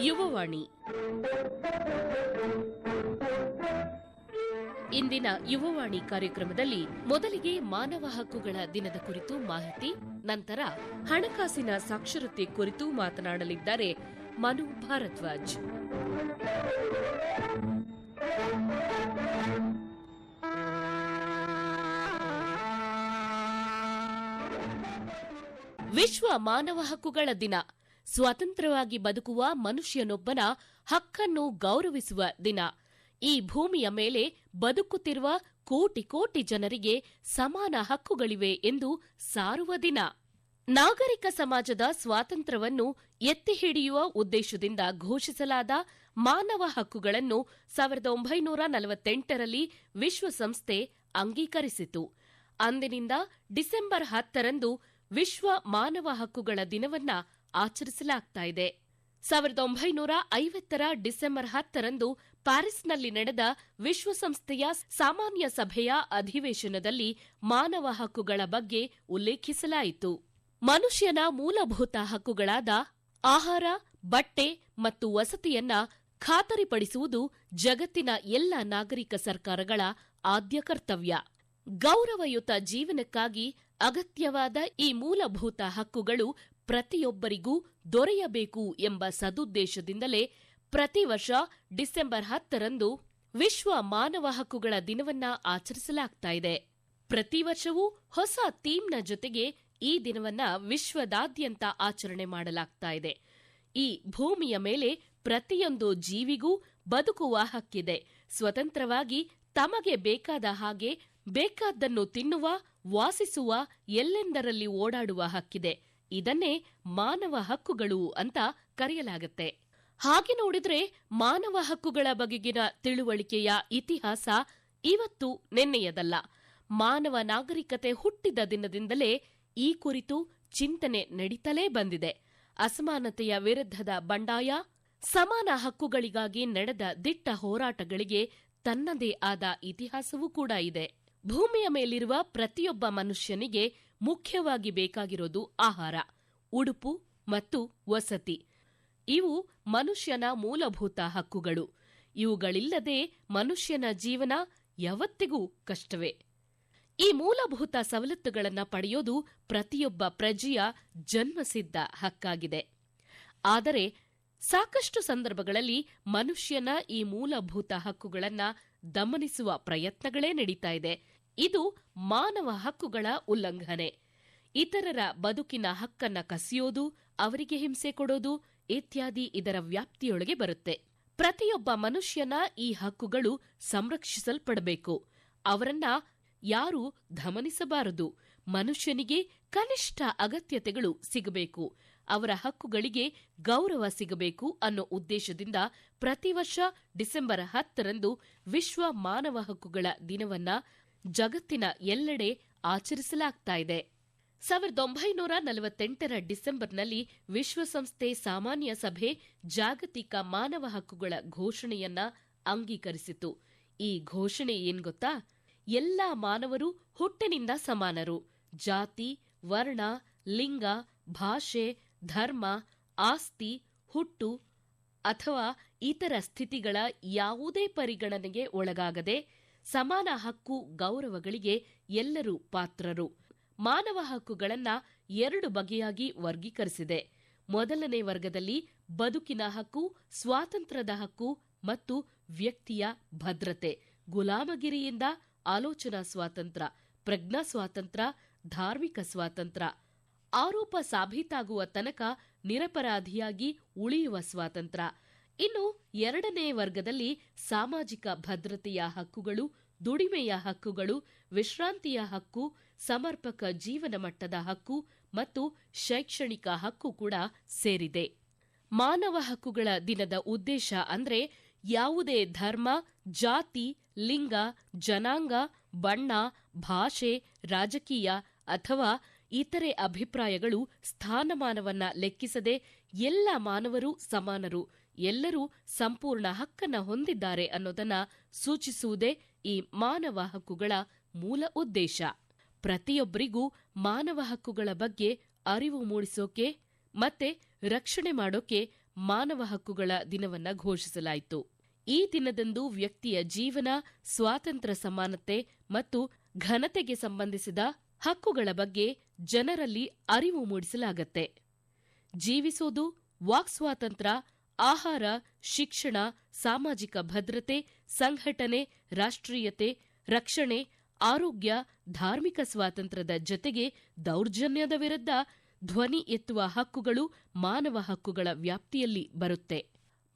ಯುವವಾಣಿ. ಇಂದಿನ ಯುವವಾಣಿ ಕಾರ್ಯಕ್ರಮದಲ್ಲಿ ಮೊದಲಿಗೆ ಮಾನವ ಹಕ್ಕುಗಳ ದಿನದ ಕುರಿತು ಮಾಹಿತಿ, ನಂತರ ಹಣಕಾಸಿನ ಸಾಕ್ಷರತೆ ಕುರಿತು ಮಾತನಾಡಲಿದ್ದಾರೆ ಮನು ಭಾರದ್ವಾಜ್. ವಿಶ್ವ ಮಾನವ ಹಕ್ಕುಗಳ ದಿನ. ಸ್ವತಂತ್ರವಾಗಿ ಬದುಕುವ ಮನುಷ್ಯನೊಬ್ಬನ ಹಕ್ಕನ್ನು ಗೌರವಿಸುವ ದಿನ. ಈ ಭೂಮಿಯ ಮೇಲೆ ಬದುಕುತ್ತಿರುವ ಕೋಟಿ ಕೋಟಿ ಜನರಿಗೆ ಸಮಾನ ಹಕ್ಕುಗಳಿವೆ ಎಂದು ಸಾರುವ ದಿನ. ನಾಗರಿಕ ಸಮಾಜದ ಸ್ವಾತಂತ್ರ್ಯವನ್ನು ಎತ್ತಿ ಹಿಡಿಯುವ ಉದ್ದೇಶದಿಂದ ಘೋಷಿಸಲಾದ ಮಾನವ ಹಕ್ಕುಗಳನ್ನು ಸಾವಿರದ ಒಂಬೈನೂರ ನಲವತ್ತೆಂಟರಲ್ಲಿ ವಿಶ್ವಸಂಸ್ಥೆ ಅಂಗೀಕರಿಸಿತು. ಅಂದಿನಿಂದ ಡಿಸೆಂಬರ್ ಹತ್ತರಂದು ವಿಶ್ವ ಮಾನವ ಹಕ್ಕುಗಳ ದಿನವನ್ನ ಆಚರಿಸಲಾಗುತ್ತಿದೆ ಸಾವಿರದ ಒಂಬೈನೂರ ಐವತ್ತರ ಡಿಸೆಂಬರ್ ಹತ್ತರಂದು ಪ್ಯಾರಿಸ್ನಲ್ಲಿ ನಡೆದ ವಿಶ್ವಸಂಸ್ಥೆಯ ಸಾಮಾನ್ಯ ಸಭೆಯ ಅಧಿವೇಶನದಲ್ಲಿ ಮಾನವ ಹಕ್ಕುಗಳ ಬಗ್ಗೆ ಉಲ್ಲೇಖಿಸಲಾಯಿತು. ಮನುಷ್ಯನ ಮೂಲಭೂತ ಹಕ್ಕುಗಳಾದ ಆಹಾರ, ಬಟ್ಟೆ ಮತ್ತು ವಸತಿಯನ್ನ ಖಾತರಿಪಡಿಸುವುದು ಜಗತ್ತಿನ ಎಲ್ಲ ನಾಗರಿಕ ಸರ್ಕಾರಗಳ ಆದ್ಯ ಕರ್ತವ್ಯ. ಗೌರವಯುತ ಜೀವನಕ್ಕಾಗಿ ಅಗತ್ಯವಾದ ಈ ಮೂಲಭೂತ ಹಕ್ಕುಗಳು ಪ್ರತಿಯೊಬ್ಬರಿಗೂ ದೊರೆಯಬೇಕು ಎಂಬ ಸದುದ್ದೇಶದಿಂದಲೇ ಪ್ರತಿ ವರ್ಷ ಡಿಸೆಂಬರ್ ಹತ್ತರಂದು ವಿಶ್ವ ಮಾನವ ಹಕ್ಕುಗಳ ದಿನವನ್ನ ಆಚರಿಸಲಾಗುತ್ತಿದೆ ಪ್ರತಿ ವರ್ಷವೂ ಹೊಸ ಥೀಮ್ನ ಜೊತೆಗೆ ಈ ದಿನವನ್ನ ವಿಶ್ವದಾದ್ಯಂತ ಆಚರಣೆ ಮಾಡಲಾಗ್ತಾ ಇದೆ. ಈ ಭೂಮಿಯ ಮೇಲೆ ಪ್ರತಿಯೊಂದು ಜೀವಿಗೂ ಬದುಕುವ ಹಕ್ಕಿದೆ. ಸ್ವತಂತ್ರವಾಗಿ ತಮಗೆ ಬೇಕಾದ ಹಾಗೆ ಬೇಕಾದ್ದನ್ನು ತಿನ್ನುವ, ವಾಸಿಸುವ ಎಲ್ಲೆಂದರಲ್ಲಿ ಓಡಾಡುವ ಹಕ್ಕಿದೆ. ಇದನ್ನೇ ಮಾನವ ಹಕ್ಕುಗಳು ಅಂತ ಕರೆಯಲಾಗುತ್ತೆ. ಹಾಗೆ ನೋಡಿದ್ರೆ ಮಾನವ ಹಕ್ಕುಗಳ ಬಗೆಗಿನ ತಿಳುವಳಿಕೆಯ ಇತಿಹಾಸ ಇವತ್ತು ನಿನ್ನೆಯದಲ್ಲ. ಮಾನವ ನಾಗರಿಕತೆ ಹುಟ್ಟಿದ ದಿನದಿಂದಲೇ ಈ ಕುರಿತು ಚಿಂತನೆ ನಡೀತಲೇ ಬಂದಿದೆ. ಅಸಮಾನತೆಯ ವಿರುದ್ಧದ ಬಂಡಾಯ, ಸಮಾನ ಹಕ್ಕುಗಳಿಗಾಗಿ ನಡೆದ ದಿಟ್ಟ ಹೋರಾಟಗಳಿಗೆ ತನ್ನದೇ ಆದ ಇತಿಹಾಸವೂ ಕೂಡ ಇದೆ. ಭೂಮಿಯ ಮೇಲಿರುವ ಪ್ರತಿಯೊಬ್ಬ ಮನುಷ್ಯನಿಗೆ ಮುಖ್ಯವಾಗಿ ಬೇಕಾಗಿರೋದು ಆಹಾರ, ಉಡುಪು ಮತ್ತು ವಸತಿ. ಇವು ಮನುಷ್ಯನ ಮೂಲಭೂತ ಹಕ್ಕುಗಳು. ಇವುಗಳಿಲ್ಲದೆ ಮನುಷ್ಯನ ಜೀವನ ಯಾವತ್ತಿಗೂ ಕಷ್ಟವೇ. ಈ ಮೂಲಭೂತ ಸವಲತ್ತುಗಳನ್ನು ಪಡೆಯೋದು ಪ್ರತಿಯೊಬ್ಬ ಪ್ರಜೆಯ ಜನ್ಮಸಿದ್ಧ ಹಕ್ಕಾಗಿದೆ. ಆದರೆ ಸಾಕಷ್ಟು ಸಂದರ್ಭಗಳಲ್ಲಿ ಮನುಷ್ಯನ ಈ ಮೂಲಭೂತ ಹಕ್ಕುಗಳನ್ನು ದಮನಿಸುವ ಪ್ರಯತ್ನಗಳೇ ನಡೀತಾ ಇದೆ. ಇದು ಮಾನವ ಹಕ್ಕುಗಳ ಉಲ್ಲಂಘನೆ. ಇತರರ ಬದುಕಿನ ಹಕ್ಕನ್ನ ಕಸಿಯೋದು, ಅವರಿಗೆ ಹಿಂಸೆ ಕೊಡೋದು ಇತ್ಯಾದಿ ಇದರ ವ್ಯಾಪ್ತಿಯೊಳಗೆ ಬರುತ್ತೆ. ಪ್ರತಿಯೊಬ್ಬ ಮನುಷ್ಯನ ಈ ಹಕ್ಕುಗಳು ಸಂರಕ್ಷಿಸಲ್ಪಡಬೇಕು. ಅವರನ್ನ ಯಾರು ಧಮನಿಸಬಾರದು ಮನುಷ್ಯನಿಗೆ ಕನಿಷ್ಠ ಅಗತ್ಯತೆಗಳು ಸಿಗಬೇಕು. ಅವರ ಹಕ್ಕುಗಳಿಗೆ ಗೌರವ ಸಿಗಬೇಕು ಅನ್ನೋ ಉದ್ದೇಶದಿಂದ ಪ್ರತಿ ವರ್ಷ ಡಿಸೆಂಬರ್ ಹತ್ತರಂದು ವಿಶ್ವ ಮಾನವ ಹಕ್ಕುಗಳ ದಿನವನ್ನ ಜಗತ್ತಿನ ಎಲ್ಲೆಡೆ ಆಚರಿಸಲಾಗ್ತಾ ಇದೆ. ಸಾವಿರದ ಒಂಬೈನೂರ ನಲವತ್ತೆಂಟರ ಡಿಸೆಂಬರ್ನಲ್ಲಿ ವಿಶ್ವಸಂಸ್ಥೆ ಸಾಮಾನ್ಯ ಸಭೆ ಜಾಗತಿಕ ಮಾನವ ಹಕ್ಕುಗಳ ಘೋಷಣೆಯನ್ನ ಅಂಗೀಕರಿಸಿತು. ಈ ಘೋಷಣೆ ಏನ್ ಗೊತ್ತಾ? ಎಲ್ಲಾ ಮಾನವರು ಹುಟ್ಟಿನಿಂದ ಸಮಾನರು. ಜಾತಿ, ವರ್ಣ, ಲಿಂಗ, ಭಾಷೆ, ಧರ್ಮ, ಆಸ್ತಿ, ಹುಟ್ಟು ಅಥವಾ ಇತರ ಸ್ಥಿತಿಗಳ ಯಾವುದೇ ಪರಿಗಣನೆಗೆ ಒಳಗಾಗದೆ ಸಮಾನ ಹಕ್ಕು ಗೌರವಗಳಿಗೆ ಎಲ್ಲರೂ ಪಾತ್ರರು. ಮಾನವ ಹಕ್ಕುಗಳನ್ನು ಎರಡು ಬಗೆಯಾಗಿ ವರ್ಗೀಕರಿಸಿದೆ. ಮೊದಲನೇ ವರ್ಗದಲ್ಲಿ ಬದುಕಿನ ಹಕ್ಕು, ಸ್ವಾತಂತ್ರ್ಯದ ಹಕ್ಕು ಮತ್ತು ವ್ಯಕ್ತಿಯ ಭದ್ರತೆ, ಗುಲಾಮಗಿರಿಯಿಂದ ಆಲೋಚನಾ ಸ್ವಾತಂತ್ರ್ಯ, ಪ್ರಜ್ಞಾ ಸ್ವಾತಂತ್ರ್ಯ, ಧಾರ್ಮಿಕ ಸ್ವಾತಂತ್ರ್ಯ. ಆರೋಪ ಸಾಬೀತಾಗುವ ತನಕ ನಿರಪರಾಧಿಯಾಗಿ ಉಳಿಯುವ ಸ್ವಾತಂತ್ರ್ಯ. ಇನ್ನು ಎರಡನೇ ವರ್ಗದಲ್ಲಿ ಸಾಮಾಜಿಕ ಭದ್ರತೆಯ ಹಕ್ಕುಗಳು ದುಡಿಮೆಯ ಹಕ್ಕುಗಳು, ವಿಶ್ರಾಂತಿಯ ಹಕ್ಕು, ಸಮರ್ಪಕ ಜೀವನ ಮಟ್ಟದ ಹಕ್ಕು ಮತ್ತು ಶೈಕ್ಷಣಿಕ ಹಕ್ಕು ಕೂಡ ಸೇರಿದೆ. ಮಾನವ ಹಕ್ಕುಗಳ ದಿನದ ಉದ್ದೇಶ ಅಂದ್ರೆ ಯಾವುದೇ ಧರ್ಮ, ಜಾತಿ, ಲಿಂಗ, ಜನಾಂಗ, ಬಣ್ಣ, ಭಾಷೆ, ರಾಜಕೀಯ ಅಥವಾ ಇತರೆ ಅಭಿಪ್ರಾಯಗಳು ಸ್ಥಾನಮಾನವನ್ನ ಲೆಕ್ಕಿಸದೆ ಎಲ್ಲ ಮಾನವರು ಸಮಾನರು, ಎಲ್ಲರೂ ಸಂಪೂರ್ಣ ಹಕ್ಕನ್ನ ಹೊಂದಿದ್ದಾರೆ ಅನ್ನೋದನ್ನ ಸೂಚಿಸುವುದೇ ಈ ಮಾನವ ಹಕ್ಕುಗಳ ಮೂಲ ಉದ್ದೇಶ. ಪ್ರತಿಯೊಬ್ಬರಿಗೂ ಮಾನವ ಹಕ್ಕುಗಳ ಬಗ್ಗೆ ಅರಿವು ಮೂಡಿಸೋಕೆ ಮತ್ತೆ ರಕ್ಷಣೆ ಮಾಡೋಕೆ ಮಾನವ ಹಕ್ಕುಗಳ ದಿನವನ್ನ ಘೋಷಿಸಲಾಯಿತು. ಈ ದಿನದಂದು ವ್ಯಕ್ತಿಯ ಜೀವನ, ಸ್ವಾತಂತ್ರ್ಯ ಸಮಾನತೆ ಮತ್ತು ಘನತೆಗೆ ಸಂಬಂಧಿಸಿದ ಹಕ್ಕುಗಳ ಬಗ್ಗೆ ಜನರಲ್ಲಿ ಅರಿವು ಮೂಡಿಸಲಾಗತ್ತೆ. ಜೀವಿಸೋದು ವಾಕ್ ಸ್ವಾತಂತ್ರ್ಯ ಆಹಾರ, ಶಿಕ್ಷಣ, ಸಾಮಾಜಿಕ ಭದ್ರತೆ, ಸಂಘಟನೆ, ರಾಷ್ಟ್ರೀಯತೆ, ರಕ್ಷಣೆ, ಆರೋಗ್ಯ, ಧಾರ್ಮಿಕ ಸ್ವಾತಂತ್ರ್ಯದ ಜತೆಗೆ ದೌರ್ಜನ್ಯದ ವಿರುದ್ಧ ಧ್ವನಿ ಎತ್ತುವ ಹಕ್ಕುಗಳು ಮಾನವ ಹಕ್ಕುಗಳ ವ್ಯಾಪ್ತಿಯಲ್ಲಿ ಬರುತ್ತೆ.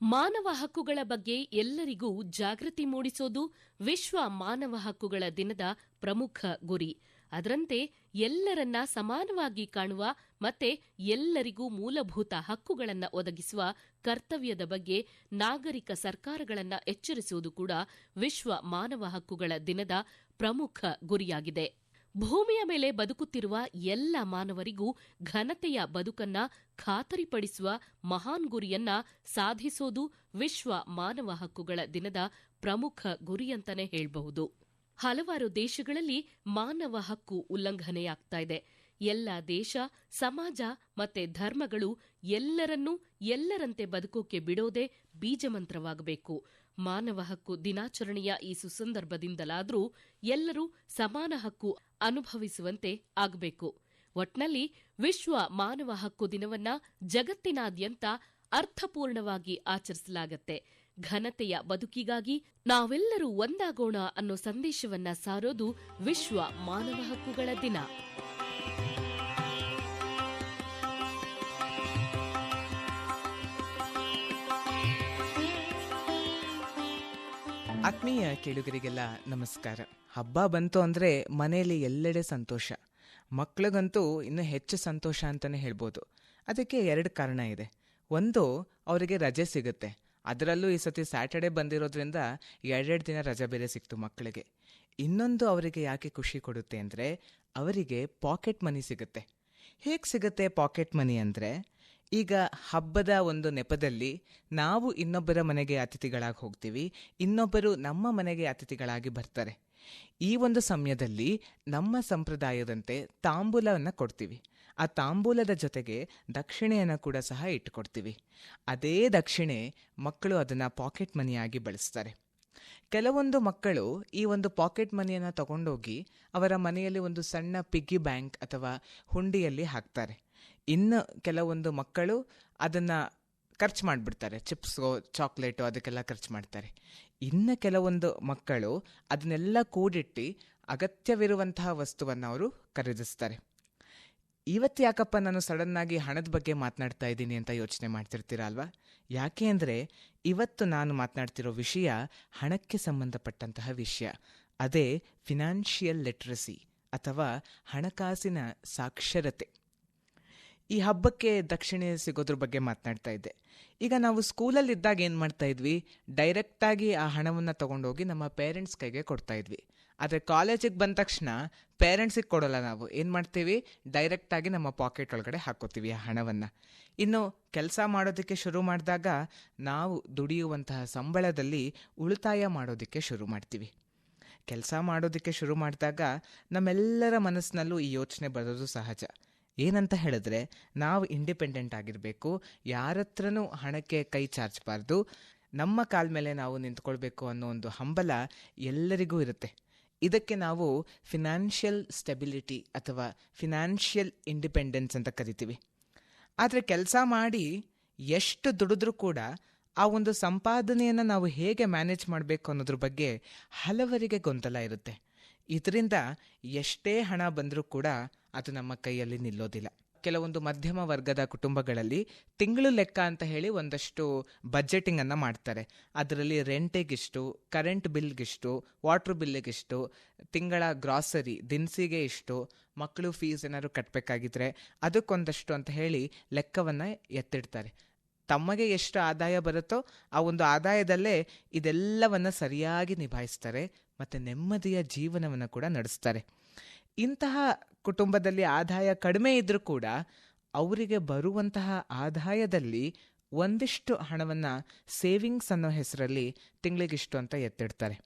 ಮಾನವ ಹಕ್ಕುಗಳ ಬಗ್ಗೆ ಎಲ್ಲರಿಗೂ ಜಾಗೃತಿ ಮೂಡಿಸೋದು ವಿಶ್ವ ಮಾನವ ಹಕ್ಕುಗಳ ದಿನದ ಪ್ರಮುಖ ಗುರಿ. ಅದರಂತೆ ಎಲ್ಲರನ್ನ ಸಮಾನವಾಗಿ ಕಾಣುವ ಮತ್ತೆ ಎಲ್ಲರಿಗೂ ಮೂಲಭೂತ ಹಕ್ಕುಗಳನ್ನು ಒದಗಿಸುವ ಕರ್ತವ್ಯದ ಬಗ್ಗೆ ನಾಗರಿಕ ಸರ್ಕಾರಗಳನ್ನು ಎಚ್ಚರಿಸುವುದು ಕೂಡ ವಿಶ್ವ ಮಾನವ ಹಕ್ಕುಗಳ ದಿನದ ಪ್ರಮುಖ ಗುರಿಯಾಗಿದೆ. ಭೂಮಿಯ ಮೇಲೆ ಬದುಕುತ್ತಿರುವ ಎಲ್ಲ ಮಾನವರಿಗೂ ಘನತೆಯ ಬದುಕನ್ನ ಖಾತರಿಪಡಿಸುವ ಮಹಾನ್ ಗುರಿಯನ್ನ ಸಾಧಿಸೋದು ವಿಶ್ವ ಮಾನವ ಹಕ್ಕುಗಳ ದಿನದ ಪ್ರಮುಖ ಗುರಿಯಂತಾನೆ ಹೇಳಬಹುದು. ಹಲವಾರು ದೇಶಗಳಲ್ಲಿ ಮಾನವ ಹಕ್ಕು ಉಲ್ಲಂಘನೆಯಾಗ್ತಾ ಇದೆ. ಎಲ್ಲ ದೇಶ, ಸಮಾಜ ಮತ್ತೆ ಧರ್ಮಗಳು ಎಲ್ಲರನ್ನೂ ಎಲ್ಲರಂತೆ ಬದುಕೋಕೆ ಬಿಡೋದೇ ಬೀಜಮಂತ್ರವಾಗಬೇಕು. ಮಾನವ ಹಕ್ಕು ದಿನಾಚರಣೆಯ ಈ ಸುಸಂದರ್ಭದಿಂದಲಾದರೂ ಎಲ್ಲರೂ ಸಮಾನ ಹಕ್ಕು ಅನುಭವಿಸುವಂತೆ ಆಗಬೇಕು. ಒಟ್ನಲ್ಲಿ ವಿಶ್ವ ಮಾನವ ಹಕ್ಕು ದಿನವನ್ನ ಜಗತ್ತಿನಾದ್ಯಂತ ಅರ್ಥಪೂರ್ಣವಾಗಿ ಆಚರಿಸಲಾಗತ್ತೆ. ಘನತೆಯ ಬದುಕಿಗಾಗಿ ನಾವೆಲ್ಲರೂ ಒಂದಾಗೋಣ ಅನ್ನೋ ಸಂದೇಶವನ್ನ ಸಾರೋದು ವಿಶ್ವ ಮಾನವ ಹಕ್ಕುಗಳ ದಿನ. ಆತ್ಮೀಯ ಕೇಳುಗರಿಗೆಲ್ಲ ನಮಸ್ಕಾರ. ಹಬ್ಬ ಬಂತು ಅಂದರೆ ಮನೆಯಲ್ಲಿ ಎಲ್ಲೆಡೆ ಸಂತೋಷ. ಮಕ್ಳಿಗಂತೂ ಇನ್ನೂ ಹೆಚ್ಚು ಸಂತೋಷ ಅಂತಲೇ ಹೇಳ್ಬೋದು. ಅದಕ್ಕೆ ಎರಡು ಕಾರಣ ಇದೆ. ಒಂದು, ಅವರಿಗೆ ರಜೆ ಸಿಗುತ್ತೆ. ಅದರಲ್ಲೂ ಈ ಸತಿ ಸ್ಯಾಟರ್ಡೆ ಬಂದಿರೋದ್ರಿಂದ ಎರಡೆರಡು ದಿನ ರಜೆ ಬೇರೆ ಸಿಕ್ತು ಮಕ್ಕಳಿಗೆ. ಇನ್ನೊಂದು ಅವರಿಗೆ ಯಾಕೆ ಖುಷಿ ಕೊಡುತ್ತೆ ಅಂದರೆ, ಅವರಿಗೆ ಪಾಕೆಟ್ ಮನಿ ಸಿಗುತ್ತೆ. ಹೇಗೆ ಸಿಗುತ್ತೆ ಪಾಕೆಟ್ ಮನಿ ಅಂದರೆ ಈಗ ಹಬ್ಬದ ಒಂದು ನೆಪದಲ್ಲಿ ನಾವು ಇನ್ನೊಬ್ಬರ ಮನೆಗೆ ಅತಿಥಿಗಳಾಗಿ ಹೋಗ್ತೀವಿ, ಇನ್ನೊಬ್ಬರು ನಮ್ಮ ಮನೆಗೆ ಅತಿಥಿಗಳಾಗಿ ಬರ್ತಾರೆ. ಈ ಒಂದು ಸಮಯದಲ್ಲಿ ನಮ್ಮ ಸಂಪ್ರದಾಯದಂತೆ ತಾಂಬೂಲವನ್ನು ಕೊಡ್ತೀವಿ. ಆ ತಾಂಬೂಲದ ಜೊತೆಗೆ ದಕ್ಷಿಣೆಯನ್ನು ಕೂಡ ಸಹ ಇಟ್ಕೊಡ್ತೀವಿ ಅದೇ ದಕ್ಷಿಣೆ ಮಕ್ಕಳು ಅದನ್ನು ಪಾಕೆಟ್ ಮನಿಯಾಗಿ ಬಳಸ್ತಾರೆ. ಕೆಲವೊಂದು ಮಕ್ಕಳು ಈ ಒಂದು ಪಾಕೆಟ್ ಮನಿಯನ್ನು ತಗೊಂಡೋಗಿ ಅವರ ಮನೆಯಲ್ಲಿ ಒಂದು ಸಣ್ಣ ಪಿಗ್ಗಿ ಬ್ಯಾಂಕ್ ಅಥವಾ ಹುಂಡಿಯಲ್ಲಿ ಹಾಕ್ತಾರೆ. ಇನ್ನು ಕೆಲವೊಂದು ಮಕ್ಕಳು ಅದನ್ನು ಖರ್ಚು ಮಾಡಿಬಿಡ್ತಾರೆ. ಚಿಪ್ಸು ಚಾಕ್ಲೇಟು ಅದಕ್ಕೆಲ್ಲ ಖರ್ಚು ಮಾಡ್ತಾರೆ. ಇನ್ನು ಕೆಲವೊಂದು ಮಕ್ಕಳು ಅದನ್ನೆಲ್ಲ ಕೂಡಿಟ್ಟು ಅಗತ್ಯವಿರುವಂತಹ ವಸ್ತುವನ್ನು ಅವರು ಖರೀದಿಸ್ತಾರೆ. ಇವತ್ತು ಯಾಕಪ್ಪ ನಾನು ಸಡನ್ನಾಗಿ ಹಣದ ಬಗ್ಗೆ ಮಾತನಾಡ್ತಾ ಇದ್ದೀನಿ ಅಂತ ಯೋಚನೆ ಮಾಡ್ತಿರ್ತೀರ ಅಲ್ವಾ? ಯಾಕೆ ಅಂದರೆ ಇವತ್ತು ನಾನು ಮಾತನಾಡ್ತಿರೋ ವಿಷಯ ಹಣಕ್ಕೆ ಸಂಬಂಧಪಟ್ಟಂತಹ ವಿಷಯ. ಅದೇ ಫಿನಾನ್ಷಿಯಲ್ ಲಿಟ್ರಸಿ ಅಥವಾ ಹಣಕಾಸಿನ ಸಾಕ್ಷರತೆ. ಈ ಹಬ್ಬಕ್ಕೆ ದಕ್ಷಿಣೆ ಸಿಗೋದ್ರ ಬಗ್ಗೆ ಮಾತನಾಡ್ತಾ ಇದ್ದೆ. ಈಗ ನಾವು ಸ್ಕೂಲಲ್ಲಿ ಇದ್ದಾಗ ಏನು ಮಾಡ್ತಾ ಇದ್ವಿ? ಡೈರೆಕ್ಟಾಗಿ ಆ ಹಣವನ್ನು ತಗೊಂಡೋಗಿ ನಮ್ಮ ಪೇರೆಂಟ್ಸ್ ಕೈಗೆ ಕೊಡ್ತಾ ಇದ್ವಿ. ಆದರೆ ಕಾಲೇಜಿಗೆ ಬಂದ ತಕ್ಷಣ ಪೇರೆಂಟ್ಸಿಗೆ ಕೊಡೋಲ್ಲ ನಾವು. ಏನು ಮಾಡ್ತೀವಿ? ಡೈರೆಕ್ಟಾಗಿ ನಮ್ಮ ಪಾಕೆಟ್ ಒಳಗಡೆ ಹಾಕೋತೀವಿ ಆ ಹಣವನ್ನು. ಇನ್ನು ಕೆಲಸ ಮಾಡೋದಕ್ಕೆ ಶುರು ಮಾಡಿದಾಗ ನಾವು ದುಡಿಯುವಂತಹ ಸಂಬಳದಲ್ಲಿ ಉಳಿತಾಯ ಮಾಡೋದಕ್ಕೆ ಶುರು ಮಾಡ್ತೀವಿ. ಕೆಲಸ ಮಾಡೋದಕ್ಕೆ ಶುರು ಮಾಡಿದಾಗ ನಮ್ಮೆಲ್ಲರ ಮನಸ್ಸಿನಲ್ಲೂ ಈ ಯೋಚನೆ ಬರೋದು ಸಹಜ. ಏನಂತ ಹೇಳಿದ್ರೆ, ನಾವು ಇಂಡಿಪೆಂಡೆಂಟ್ ಆಗಿರಬೇಕು, ಯಾರತ್ರನೂ ಹಣಕ್ಕೆ ಕೈ ಚಾಚಬಾರ್ದು, ನಮ್ಮ ಕಾಲ ಮೇಲೆ ನಾವು ನಿಂತ್ಕೊಳ್ಬೇಕು ಅನ್ನೋ ಒಂದು ಹಂಬಲ ಎಲ್ಲರಿಗೂ ಇರುತ್ತೆ. ಇದಕ್ಕೆ ನಾವು ಫಿನಾನ್ಷಿಯಲ್ ಸ್ಟೆಬಿಲಿಟಿ ಅಥವಾ ಫಿನಾನ್ಷಿಯಲ್ ಇಂಡಿಪೆಂಡೆನ್ಸ್ ಅಂತ ಕರಿತೀವಿ. ಆದರೆ ಕೆಲಸ ಮಾಡಿ ಎಷ್ಟು ದುಡಿದ್ರೂ ಕೂಡ ಆ ಒಂದು ಸಂಪಾದನೆಯನ್ನು ನಾವು ಹೇಗೆ ಮ್ಯಾನೇಜ್ ಮಾಡಬೇಕು ಅನ್ನೋದ್ರ ಬಗ್ಗೆ ಹಲವರಿಗೆ ಗೊಂದಲ ಇರುತ್ತೆ. ಇದರಿಂದ ಎಷ್ಟೇ ಹಣ ಬಂದರೂ ಕೂಡ ಅದು ನಮ್ಮ ಕೈಯಲ್ಲಿ ನಿಲ್ಲೋದಿಲ್ಲ. ಕೆಲವೊಂದು ಮಧ್ಯಮ ವರ್ಗದ ಕುಟುಂಬಗಳಲ್ಲಿ ತಿಂಗಳು ಲೆಕ್ಕ ಅಂತ ಹೇಳಿ ಒಂದಷ್ಟು ಬಜೆಟಿಂಗನ್ನು ಮಾಡ್ತಾರೆ. ಅದರಲ್ಲಿ ರೆಂಟಿಗಿಷ್ಟು, ಕರೆಂಟ್ ಬಿಲ್ಗಿಷ್ಟು, ವಾಟ್ರ್ ಬಿಲ್ಲಿಗಿಷ್ಟು ತಿಂಗಳ ಗ್ರಾಸರಿ, ದಿನಸಿಗೆ ಇಷ್ಟು, ಮಕ್ಕಳು ಫೀಸ್ ಏನಾದ್ರು ಕಟ್ಟಬೇಕಾಗಿದ್ರೆ ಅದಕ್ಕೊಂದಷ್ಟು ಅಂತ ಹೇಳಿ ಲೆಕ್ಕವನ್ನು ಎತ್ತಿಡ್ತಾರೆ. ತಮಗೆ ಎಷ್ಟು ಆದಾಯ ಬರುತ್ತೋ ಆ ಒಂದು ಆದಾಯದಲ್ಲೇ ಇದೆಲ್ಲವನ್ನು ಸರಿಯಾಗಿ ನಿಭಾಯಿಸ್ತಾರೆ ಮತ್ತು ನೆಮ್ಮದಿಯ ಜೀವನವನ್ನು ಕೂಡ ನಡೆಸ್ತಾರೆ. ಇಂತಹ ಕುಟುಂಬದಲ್ಲಿ ಆದಾಯ ಕಡಿಮೆ ಇದ್ದರೂ ಕೂಡ ಅವರಿಗೆ ಬರುವಂತಹ ಆದಾಯದಲ್ಲಿ ಒಂದಿಷ್ಟು ಹಣವನ್ನು ಸೇವಿಂಗ್ಸ್ ಅನ್ನೋ ಹೆಸರಲ್ಲಿ ತಿಂಗಳಿಗಿಷ್ಟು ಅಂತ ಎತ್ತಿಡ್ತಾರೆ.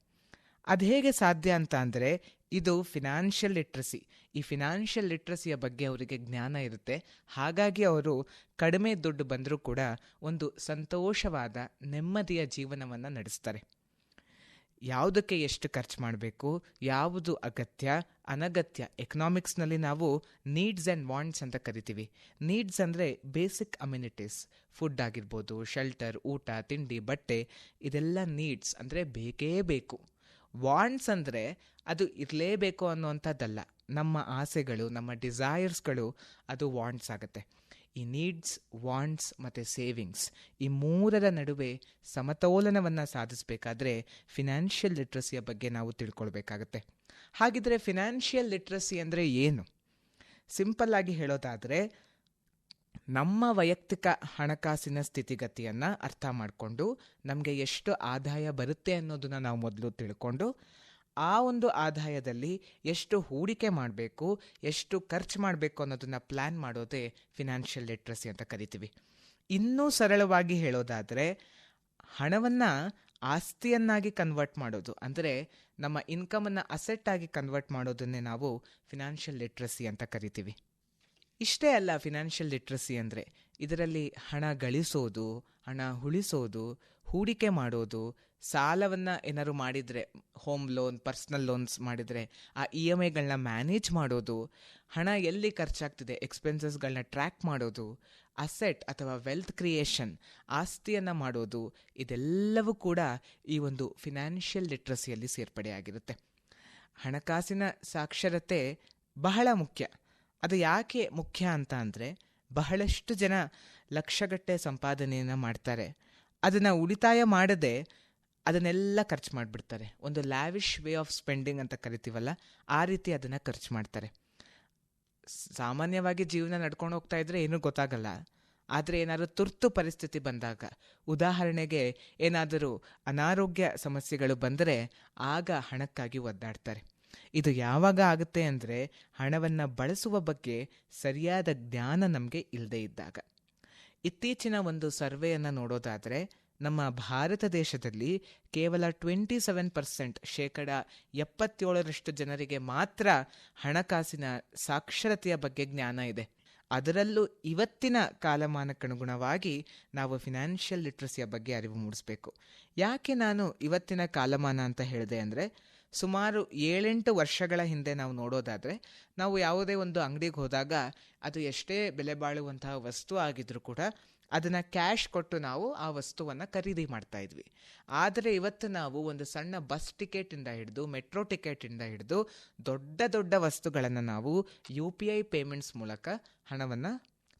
ಅದು ಹೇಗೆ ಸಾಧ್ಯ ಅಂತ ಅಂದರೆ ಇದು ಫಿನಾನ್ಷಿಯಲ್ ಲಿಟ್ರಸಿ ಈ ಫಿನಾನ್ಷಿಯಲ್ ಲಿಟ್ರಸಿಯ ಬಗ್ಗೆ ಅವರಿಗೆ ಜ್ಞಾನ ಇರುತ್ತೆ. ಹಾಗಾಗಿ ಅವರು ಕಡಿಮೆ ದುಡ್ಡು ಬಂದರೂ ಕೂಡ ಒಂದು ಸಂತೋಷವಾದ ನೆಮ್ಮದಿಯ ಜೀವನವನ್ನು ನಡೆಸ್ತಾರೆ. ಯಾವುದಕ್ಕೆ ಎಷ್ಟು ಖರ್ಚು ಮಾಡಬೇಕು, ಯಾವುದು ಅಗತ್ಯ, ಅನಗತ್ಯ ಎಕನಾಮಿಕ್ಸ್ನಲ್ಲಿ ನಾವು ನೀಡ್ಸ್ ಆ್ಯಂಡ್ ವಾಂಟ್ಸ್ ಅಂತ ಕರಿತೀವಿ. ನೀಡ್ಸ್ ಅಂದರೆ ಬೇಸಿಕ್ ಅಮ್ಯುನಿಟೀಸ್ ಫುಡ್ ಆಗಿರ್ಬೋದು ಶೆಲ್ಟರ್ ಊಟ, ತಿಂಡಿ, ಬಟ್ಟೆ, ಇದೆಲ್ಲ ನೀಡ್ಸ್ ಅಂದರೆ ಬೇಕೇ ಬೇಕು. ವಾಂಟ್ಸ್ ಅಂದರೆ ಅದು ಇರಲೇಬೇಕು ಅನ್ನುವಂಥದ್ದಲ್ಲ. ನಮ್ಮ ಆಸೆಗಳು, ನಮ್ಮ ಡಿಸೈರ್ಸ್ಗಳು ಅದು ವಾಂಟ್ಸ್ ಆಗುತ್ತೆ. ಈ ನೀಡ್ಸ್ ವಾಂಟ್ಸ್ ಮತ್ತು ಸೇವಿಂಗ್ಸ್ ಈ ಮೂರರ ನಡುವೆ ಸಮತೋಲನವನ್ನು ಸಾಧಿಸಬೇಕಾದ್ರೆ ಫಿನಾನ್ಷಿಯಲ್ ಲಿಟ್ರಸಿಯ ಬಗ್ಗೆ ನಾವು ತಿಳ್ಕೊಳ್ಬೇಕಾಗತ್ತೆ. ಹಾಗಿದ್ರೆ ಫಿನಾನ್ಷಿಯಲ್ ಲಿಟ್ರಸಿ ಅಂದರೆ ಏನು? ಸಿಂಪಲ್ ಆಗಿ ಹೇಳೋದಾದರೆ ನಮ್ಮ ವೈಯಕ್ತಿಕ ಹಣಕಾಸಿನ ಸ್ಥಿತಿಗತಿಯನ್ನು ಅರ್ಥ ಮಾಡಿಕೊಂಡು ನಮಗೆ ಎಷ್ಟು ಆದಾಯ ಬರುತ್ತೆ ಅನ್ನೋದನ್ನು ನಾವು ಮೊದಲು ತಿಳ್ಕೊಂಡು ಆ ಒಂದು ಆದಾಯದಲ್ಲಿ ಎಷ್ಟು ಹೂಡಿಕೆ ಮಾಡಬೇಕು, ಎಷ್ಟು ಖರ್ಚು ಮಾಡಬೇಕು ಅನ್ನೋದನ್ನು ಪ್ಲ್ಯಾನ್ ಮಾಡೋದೇ ಫಿನಾನ್ಷಿಯಲ್ ಲಿಟ್ರಸಿ ಅಂತ ಕರಿತೀವಿ. ಇನ್ನೂ ಸರಳವಾಗಿ ಹೇಳೋದಾದರೆ, ಹಣವನ್ನು ಆಸ್ತಿಯನ್ನಾಗಿ ಕನ್ವರ್ಟ್ ಮಾಡೋದು. ಅಂದರೆ ನಮ್ಮ ಇನ್ಕಮನ್ನು ಅಸೆಟ್ ಆಗಿ ಕನ್ವರ್ಟ್ ಮಾಡೋದನ್ನೇ ನಾವು ಫಿನಾನ್ಷಿಯಲ್ ಲಿಟ್ರಸಿ ಅಂತ ಕರಿತೀವಿ. ಇಷ್ಟೇ ಅಲ್ಲ ಫಿನಾನ್ಷಿಯಲ್ ಲಿಟ್ರಸಿ ಅಂದರೆ ಇದರಲ್ಲಿ ಹಣ ಗಳಿಸೋದು, ಹಣ ಉಳಿಸೋದು ಹೂಡಿಕೆ ಮಾಡೋದು, ಸಾಲವನ್ನು ಏನಾದ್ರು ಮಾಡಿದರೆ ಹೋಮ್ ಲೋನ್ ಪರ್ಸ್ನಲ್ ಲೋನ್ಸ್ ಮಾಡಿದರೆ, ಆ ಇ ಎಂ ಐಗಳನ್ನ ಮ್ಯಾನೇಜ್ ಮಾಡೋದು, ಹಣ ಎಲ್ಲಿ ಖರ್ಚಾಗ್ತಿದೆ ಎಕ್ಸ್ಪೆನ್ಸಸ್ಗಳನ್ನ ಟ್ರ್ಯಾಕ್ ಮಾಡೋದು ಅಸೆಟ್ ಅಥವಾ ವೆಲ್ತ್ ಕ್ರಿಯೇಷನ್ ಆಸ್ತಿಯನ್ನು ಮಾಡೋದು, ಇದೆಲ್ಲವೂ ಕೂಡ ಈ ಒಂದು ಫಿನಾನ್ಷಿಯಲ್ ಲಿಟ್ರಸಿಯಲ್ಲಿ ಸೇರ್ಪಡೆಯಾಗಿರುತ್ತೆ ಹಣಕಾಸಿನ ಸಾಕ್ಷರತೆ ಬಹಳ ಮುಖ್ಯ. ಅದು ಯಾಕೆ ಮುಖ್ಯ ಅಂತ ಬಹಳಷ್ಟು ಜನ ಲಕ್ಷಗಟ್ಟೆ ಸಂಪಾದನೆಯನ್ನು ಮಾಡ್ತಾರೆ. ಅದನ್ನು ಉಳಿತಾಯ ಮಾಡದೆ ಅದನ್ನೆಲ್ಲ ಖರ್ಚು ಮಾಡಿಬಿಡ್ತಾರೆ. ಒಂದು ಲ್ಯಾವಿಶ್ ವೇ ಆಫ್ ಸ್ಪೆಂಡಿಂಗ್ ಅಂತ ಕರಿತೀವಲ್ಲ, ಆ ರೀತಿ ಅದನ್ನು ಖರ್ಚು ಮಾಡ್ತಾರೆ. ಸಾಮಾನ್ಯವಾಗಿ ಜೀವನ ನಡ್ಕೊಂಡು ಹೋಗ್ತಾ ಇದ್ರೆ ಏನೂ ಗೊತ್ತಾಗಲ್ಲ. ಆದರೆ ಏನಾದರೂ ತುರ್ತು ಪರಿಸ್ಥಿತಿ ಬಂದಾಗ, ಉದಾಹರಣೆಗೆ ಏನಾದರೂ ಅನಾರೋಗ್ಯ ಸಮಸ್ಯೆಗಳು ಬಂದರೆ ಆಗ ಹಣಕ್ಕಾಗಿ ಒದ್ದಾಡ್ತಾರೆ. ಇದು ಯಾವಾಗ ಆಗುತ್ತೆ ಅಂದರೆ ಹಣವನ್ನು ಬಳಸುವ ಬಗ್ಗೆ ಸರಿಯಾದ ಜ್ಞಾನ ನಮಗೆ ಇಲ್ಲದೇ ಇದ್ದಾಗ. ಇತ್ತೀಚಿನ ಒಂದು ಸರ್ವೆಯನ್ನು ನೋಡೋದಾದರೆ, ನಮ್ಮ ಭಾರತ ದೇಶದಲ್ಲಿ ಕೇವಲ ಟ್ವೆಂಟಿ ಸೆವೆನ್ ಪರ್ಸೆಂಟ್ ಶೇಕಡ ಎಪ್ಪತ್ತೇಳರಷ್ಟು ಜನರಿಗೆ ಮಾತ್ರ ಹಣಕಾಸಿನ ಸಾಕ್ಷರತೆಯ ಬಗ್ಗೆ ಜ್ಞಾನ ಇದೆ. ಅದರಲ್ಲೂ ಇವತ್ತಿನ ಕಾಲಮಾನಕ್ಕನುಗುಣವಾಗಿ ನಾವು ಫಿನಾನ್ಷಿಯಲ್ ಲಿಟ್ರಸಿಯ ಬಗ್ಗೆ ಅರಿವು ಮೂಡಿಸಬೇಕು. ಯಾಕೆ ನಾನು ಇವತ್ತಿನ ಕಾಲಮಾನ ಅಂತ ಹೇಳಿದೆ ಅಂದರೆ ಸುಮಾರು ಏಳೆಂಟು ವರ್ಷಗಳ ಹಿಂದೆ ನಾವು ನೋಡೋದಾದರೆ, ನಾವು ಯಾವುದೇ ಒಂದು ಅಂಗಡಿಗೆ ಹೋದಾಗ ಅದು ಎಷ್ಟೇ ಬೆಲೆ ಬಾಳುವಂತಹ ವಸ್ತು ಆಗಿದ್ರೂ ಕೂಡ ಅದನ್ನು ಕ್ಯಾಶ್ ಕೊಟ್ಟು ನಾವು ಆ ವಸ್ತುವನ್ನು ಖರೀದಿ ಮಾಡ್ತಾ ಇದ್ವಿ. ಆದರೆ ಇವತ್ತು ನಾವು ಒಂದು ಸಣ್ಣ ಬಸ್ ಟಿಕೆಟಿಂದ ಹಿಡಿದು, ಮೆಟ್ರೋ ಟಿಕೆಟಿಂದ ಹಿಡಿದು ದೊಡ್ಡ ದೊಡ್ಡ ವಸ್ತುಗಳನ್ನು ನಾವು ಯು ಪಿ ಐ ಪೇಮೆಂಟ್ಸ್ ಮೂಲಕ ಹಣವನ್ನು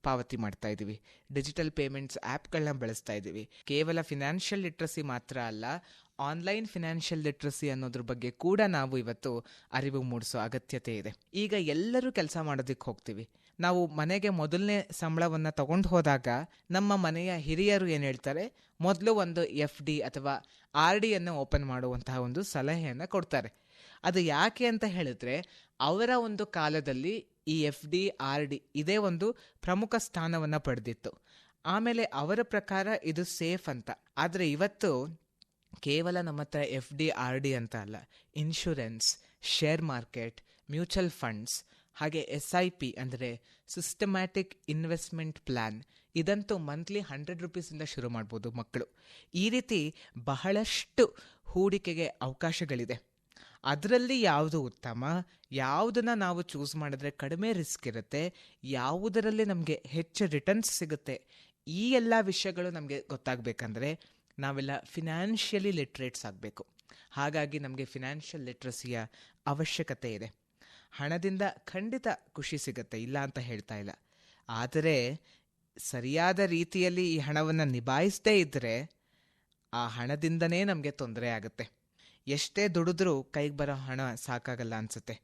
ಪಾವತಿ ಮಾಡ್ತಾ ಇದ್ದೀವಿ ಡಿಜಿಟಲ್ ಪೇಮೆಂಟ್ಸ್ ಆ್ಯಪ್ಗಳನ್ನ ಬಳಸ್ತಾ ಇದ್ದೀವಿ ಕೇವಲ ಫಿನಾನ್ಷಿಯಲ್ ಲಿಟ್ರಸಿ ಮಾತ್ರ ಅಲ್ಲ ಆನ್ಲೈನ್ ಫಿನಾನ್ಷಿಯಲ್ ಲಿಟ್ರಸಿ ಅನ್ನೋದ್ರ ಬಗ್ಗೆ ಕೂಡ ನಾವು ಇವತ್ತು ಅರಿವು ಮೂಡಿಸೋ ಅಗತ್ಯತೆ ಇದೆ. ಈಗ ಎಲ್ಲರೂ ಕೆಲಸ ಮಾಡೋದಕ್ಕೆ ಹೋಗ್ತೀವಿ. ನಾವು ಮನೆಗೆ ಮೊದಲನೇ ಸಂಬಳವನ್ನು ತಗೊಂಡು ಹೋದಾಗ ನಮ್ಮ ಮನೆಯ ಹಿರಿಯರು ಏನು ಹೇಳ್ತಾರೆ? ಮೊದಲು ಒಂದು ಎಫ್ ಡಿ ಅಥವಾ ಆರ್ ಡಿಯನ್ನು ಓಪನ್ ಮಾಡುವಂತಹ ಒಂದು ಸಲಹೆಯನ್ನು ಕೊಡ್ತಾರೆ. ಅದು ಯಾಕೆ ಅಂತ ಹೇಳಿದ್ರೆ, ಅವರ ಒಂದು ಕಾಲದಲ್ಲಿ ಈ ಎಫ್ ಡಿ, ಆರ್ ಡಿ ಇದೇ ಒಂದು ಪ್ರಮುಖ ಸ್ಥಾನವನ್ನು ಪಡೆದಿತ್ತು. ಆಮೇಲೆ ಅವರ ಪ್ರಕಾರ ಇದು ಸೇಫ್ ಅಂತ. ಆದರೆ ಇವತ್ತು ಕೇವಲ ನಮ್ಮ ಹತ್ರ ಎಫ್ ಡಿ ಆರ್ ಡಿ ಅಂತ ಅಲ್ಲ insurance share market mutual funds ಹಾಗೆ ಎಸ್ ಐ ಪಿ ಅಂದರೆ ಸಿಸ್ಟಮ್ಯಾಟಿಕ್ ಇನ್ವೆಸ್ಟ್ಮೆಂಟ್ ಪ್ಲ್ಯಾನ್ ಇದಂತೂ ಮಂತ್ಲಿ ಹಂಡ್ರೆಡ್ ರುಪೀಸಿಂದ ಶುರು ಮಾಡ್ಬೋದು ಮಕ್ಕಳು. ಈ ರೀತಿ ಬಹಳಷ್ಟು ಹೂಡಿಕೆಗೆ ಅವಕಾಶಗಳಿದೆ. ಅದರಲ್ಲಿ ಯಾವುದು ಉತ್ತಮ? ಯಾವುದನ್ನು ನಾವು ಚೂಸ್ ಮಾಡಿದ್ರೆ ಕಡಿಮೆ ರಿಸ್ಕ್ ಇರುತ್ತೆ? ಯಾವುದರಲ್ಲಿ ನಮಗೆ ಹೆಚ್ಚು ರಿಟರ್ನ್ಸ್ ಸಿಗುತ್ತೆ? ಈ ಎಲ್ಲ ವಿಷಯಗಳು ನಮಗೆ ಗೊತ್ತಾಗಬೇಕಂದ್ರೆ ನಾವೆಲ್ಲ ಫಿನಾನ್ಷಿಯಲಿ ಲಿಟ್ರೇಟ್ಸ್ ಆಗಬೇಕು ಹಾಗಾಗಿ ನಮಗೆ ಫಿನಾನ್ಷಿಯಲ್ ಲಿಟ್ರಸಿಯ ಅವಶ್ಯಕತೆ ಇದೆ. ಹಣದಿಂದ ಖಂಡಿತ ಖುಷಿ ಸಿಗುತ್ತೆ, ಇಲ್ಲ ಅಂತ ಹೇಳ್ತಾ ಇಲ್ಲ. ಆದರೆ ಸರಿಯಾದ ರೀತಿಯಲ್ಲಿ ಈ ಹಣವನ್ನು ನಿಭಾಯಿಸದೇ ಇದ್ದರೆ ಆ ಹಣದಿಂದನೇ ನಮಗೆ ತೊಂದರೆ ಆಗುತ್ತೆ. ಎಷ್ಟೇ ದುಡಿದ್ರೂ ಕೈಗೆ ಬರೋ ಹಣ ಸಾಕಾಗಲ್ಲ ಅನಿಸುತ್ತೆ.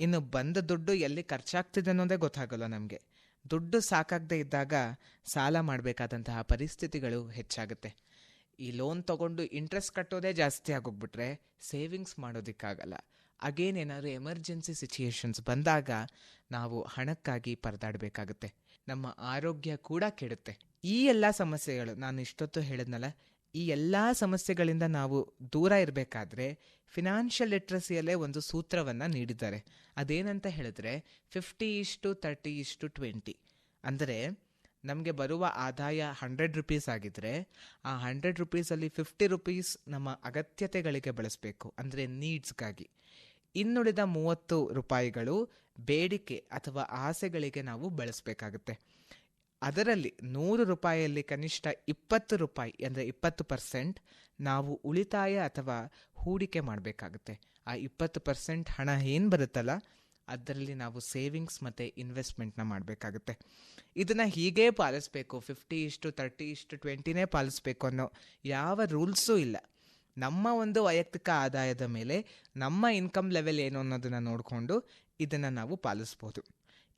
ಇನ್ನು ಬಂದ ದುಡ್ಡು ಎಲ್ಲಿ ಖರ್ಚಾಗ್ತಿದೆ ಅನ್ನೋದೇ ಗೊತ್ತಾಗಲ್ಲ ನಮಗೆ. ದುಡ್ಡು ಸಾಕಾಗದೇ ಇದ್ದಾಗ ಸಾಲ ಮಾಡಬೇಕಾದಂತಹ ಪರಿಸ್ಥಿತಿಗಳು ಹೆಚ್ಚಾಗುತ್ತೆ. ಈ ಲೋನ್ ತಗೊಂಡು ಇಂಟ್ರೆಸ್ಟ್ ಕಟ್ಟೋದೇ ಜಾಸ್ತಿ ಆಗೋಗ್ಬಿಟ್ರೆ ಸೇವಿಂಗ್ಸ್ ಮಾಡೋದಕ್ಕಾಗಲ್ಲ. ಅಗೇನ್ ಏನಾದರೂ ಎಮರ್ಜೆನ್ಸಿ ಸಿಚುಯೇಷನ್ಸ್ ಬಂದಾಗ ನಾವು ಹಣಕ್ಕಾಗಿ ಪರದಾಡಬೇಕಾಗುತ್ತೆ. ನಮ್ಮ ಆರೋಗ್ಯ ಕೂಡ ಕೆಡುತ್ತೆ. ಈ ಎಲ್ಲ ಸಮಸ್ಯೆಗಳು, ನಾನು ಇಷ್ಟೊತ್ತು ಹೇಳಿದ್ನಲ್ಲ, ಈ ಎಲ್ಲ ಸಮಸ್ಯೆಗಳಿಂದ ನಾವು ದೂರ ಇರಬೇಕಾದ್ರೆ ಫಿನಾನ್ಷಿಯಲ್ ಲಿಟ್ರಸಿಯಲ್ಲೇ ಒಂದು ಸೂತ್ರವನ್ನು ನೀಡಿದ್ದಾರೆ. ಅದೇನಂತ ಹೇಳಿದ್ರೆ ಫಿಫ್ಟಿ ಇಷ್ಟು ತರ್ಟಿ ಇಷ್ಟು ಟ್ವೆಂಟಿ ಅಂದರೆ ನಮಗೆ ಬರುವ ಆದಾಯ ಹಂಡ್ರೆಡ್ ರುಪೀಸ್ ಆಗಿದ್ರೆ ಆ ಹಂಡ್ರೆಡ್ ರುಪೀಸಲ್ಲಿ ಫಿಫ್ಟಿ ರುಪೀಸ್ ನಮ್ಮ ಅಗತ್ಯತೆಗಳಿಗೆ ಬಳಸಬೇಕು, ಅಂದರೆ ನೀಡ್ಸ್ಗಾಗಿ ಇನ್ನುಳಿದ ಮೂವತ್ತು ರೂಪಾಯಿಗಳು ಬೇಡಿಕೆ ಅಥವಾ ಆಸೆಗಳಿಗೆ ನಾವು ಬಳಸಬೇಕಾಗುತ್ತೆ. ಅದರಲ್ಲಿ ನೂರು ರೂಪಾಯಿಯಲ್ಲಿ ಕನಿಷ್ಠ ಇಪ್ಪತ್ತು ರೂಪಾಯಿ ಅಂದರೆ ಇಪ್ಪತ್ತು ಪರ್ಸೆಂಟ್ ನಾವು ಉಳಿತಾಯ ಅಥವಾ ಹೂಡಿಕೆ ಮಾಡಬೇಕಾಗುತ್ತೆ. ಆ ಇಪ್ಪತ್ತು ಪರ್ಸೆಂಟ್ ಹಣ ಏನು ಬರುತ್ತಲ್ಲ ಅದರಲ್ಲಿ ನಾವು ಸೇವಿಂಗ್ಸ್ ಮತ್ತು ಇನ್ವೆಸ್ಟ್ಮೆಂಟ್ನ ಮಾಡಬೇಕಾಗುತ್ತೆ. ಇದನ್ನು ಹೀಗೇ ಪಾಲಿಸಬೇಕು, ಫಿಫ್ಟಿ ಇಷ್ಟು ತರ್ಟಿ ಇಷ್ಟು, ಟ್ವೆಂಟಿನೇ ಪಾಲಿಸಬೇಕು ಅನ್ನೋ ಯಾವ ರೂಲ್ಸೂ ಇಲ್ಲ. ನಮ್ಮ ಒಂದು ವೈಯಕ್ತಿಕ ಆದಾಯದ ಮೇಲೆ ನಮ್ಮ ಇನ್ಕಮ್ ಲೆವೆಲ್ ಏನು ಅನ್ನೋದನ್ನು ನೋಡಿಕೊಂಡು ಇದನ್ನು ನಾವು ಪಾಲಿಸ್ಬೋದು.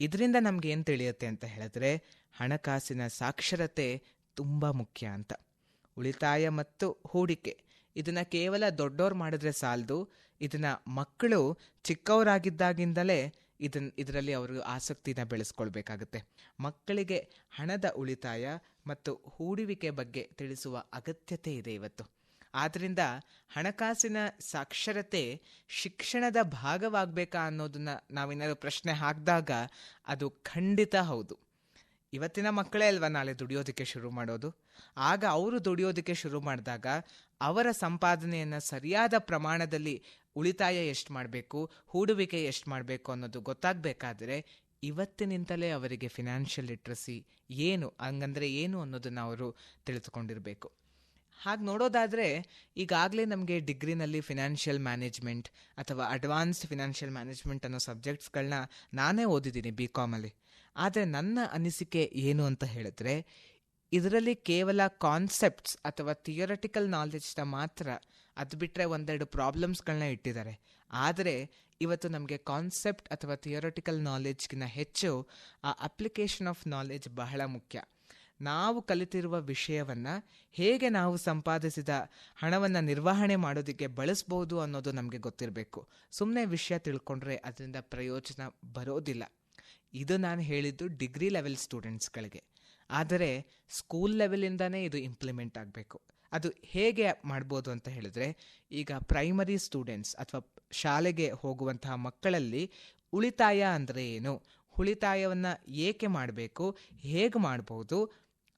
ಇದರಿಂದ ನಮ್ಗೆ ಏನು ತಿಳಿಯುತ್ತೆ ಅಂತ ಹೇಳಿದ್ರೆ ಹಣಕಾಸಿನ ಸಾಕ್ಷರತೆ ತುಂಬ ಮುಖ್ಯ ಅಂತ. ಉಳಿತಾಯ ಮತ್ತು ಹೂಡಿಕೆ. ಇದನ್ನು ಕೇವಲ ದೊಡ್ಡೋರು ಮಾಡಿದ್ರೆ ಸಾಲದು ಇದನ್ನು ಮಕ್ಕಳು ಚಿಕ್ಕವರಾಗಿದ್ದಾಗಿಂದಲೇ ಇದನ್, ಇದರಲ್ಲಿ ಅವರು ಆಸಕ್ತಿನ ಬೆಳೆಸ್ಕೊಳ್ಬೇಕಾಗುತ್ತೆ. ಮಕ್ಕಳಿಗೆ ಹಣದ ಉಳಿತಾಯ ಮತ್ತು ಹೂಡುವಿಕೆ ಬಗ್ಗೆ ತಿಳಿಸುವ ಅಗತ್ಯತೆ ಇದೆ ಇವತ್ತು. ಆದ್ದರಿಂದ ಹಣಕಾಸಿನ ಸಾಕ್ಷರತೆ ಶಿಕ್ಷಣದ ಭಾಗವಾಗಬೇಕಾ ಅನ್ನೋದನ್ನ ನಾವೇನಾದ್ರು ಪ್ರಶ್ನೆ ಹಾಕಿದಾಗ ಅದು ಖಂಡಿತ ಹೌದು. ಇವತ್ತಿನ ಮಕ್ಕಳೇ ಅಲ್ವಾ ನಾಳೆ ದುಡಿಯೋದಕ್ಕೆ ಶುರು ಮಾಡೋದು? ಆಗ ಅವರು ದುಡಿಯೋದಕ್ಕೆ ಶುರು ಮಾಡಿದಾಗ ಅವರ ಸಂಪಾದನೆಯನ್ನು ಸರಿಯಾದ ಪ್ರಮಾಣದಲ್ಲಿ ಉಳಿತಾಯ ಎಷ್ಟು ಮಾಡಬೇಕು, ಹೂಡುವಿಕೆ ಎಷ್ಟು ಮಾಡಬೇಕು ಅನ್ನೋದು ಗೊತ್ತಾಗಬೇಕಾದ್ರೆ ಇವತ್ತಿನಿಂದಲೇ ಅವರಿಗೆ ಫಿನಾನ್ಷಿಯಲ್ ಲಿಟ್ರಸಿ ಏನು, ಹಂಗಂದರೆ ಏನು ಅನ್ನೋದನ್ನು ಅವರು ತಿಳಿದುಕೊಂಡಿರಬೇಕು. ಹಾಗೆ ನೋಡೋದಾದರೆ ಈಗಾಗಲೇ ನಮಗೆ ಡಿಗ್ರಿನಲ್ಲಿ ಫಿನಾನ್ಷಿಯಲ್ ಮ್ಯಾನೇಜ್ಮೆಂಟ್ ಅಥವಾ ಅಡ್ವಾನ್ಸ್ಡ್ ಫಿನಾನ್ಷಿಯಲ್ ಮ್ಯಾನೇಜ್ಮೆಂಟ್ ಅನ್ನೋ ಸಬ್ಜೆಕ್ಟ್ಸ್ಗಳನ್ನ ನಾನೇ ಓದಿದ್ದೀನಿ ಬಿ ಕಾಮಲ್ಲಿ ಆದರೆ ನನ್ನ ಅನಿಸಿಕೆ ಏನು ಅಂತ ಹೇಳಿದ್ರೆ ಇದರಲ್ಲಿ ಕೇವಲ ಕಾನ್ಸೆಪ್ಟ್ಸ್ ಅಥವಾ ಥಿಯರಟಿಕಲ್ ನಾಲೆಜ್ನ ಮಾತ್ರ ಅದು ಬಿಟ್ಟರೆ ಒಂದೆರಡು ಪ್ರಾಬ್ಲಮ್ಸ್ಗಳನ್ನ ಇಟ್ಟಿದ್ದಾರೆ ಆದರೆ ಇವತ್ತು ನಮಗೆ ಕಾನ್ಸೆಪ್ಟ್ ಅಥವಾ ಥಿಯರಟಿಕಲ್ ನಾಲೆಜ್ಗಿನ ಹೆಚ್ಚು, ಆ ಅಪ್ಲಿಕೇಶನ್ ಆಫ್ ನಾಲೆಜ್ ಬಹಳ ಮುಖ್ಯ. ನಾವು ಕಲಿತಿರುವ ವಿಷಯವನ್ನು ಹೇಗೆ ನಾವು ಸಂಪಾದಿಸಿದ ಹಣವನ್ನು ನಿರ್ವಹಣೆ ಮಾಡೋದಕ್ಕೆ ಬಳಸ್ಬೋದು ಅನ್ನೋದು ನಮಗೆ ಗೊತ್ತಿರಬೇಕು. ಸುಮ್ಮನೆ ವಿಷಯ ತಿಳ್ಕೊಂಡ್ರೆ ಅದರಿಂದ ಪ್ರಯೋಜನ ಬರೋದಿಲ್ಲ. ಇದು ನಾನು ಹೇಳಿದ್ದು ಡಿಗ್ರಿ ಲೆವೆಲ್ ಸ್ಟೂಡೆಂಟ್ಸ್ಗಳಿಗೆ ಆದರೆ ಸ್ಕೂಲ್ ಲೆವೆಲಿಂದನೇ ಇದು ಇಂಪ್ಲಿಮೆಂಟ್ ಆಗಬೇಕು. ಅದು ಹೇಗೆ ಮಾಡ್ಬೋದು ಅಂತ ಹೇಳಿದ್ರೆ, ಈಗ ಪ್ರೈಮರಿ ಸ್ಟೂಡೆಂಟ್ಸ್ ಅಥವಾ ಶಾಲೆಗೆ ಹೋಗುವಂತಹ ಮಕ್ಕಳಲ್ಲಿ ಉಳಿತಾಯ ಅಂದರೆ ಏನು? ಉಳಿತಾಯವನ್ನು ಏಕೆ ಮಾಡಬೇಕು? ಹೇಗೆ ಮಾಡ್ಬೋದು?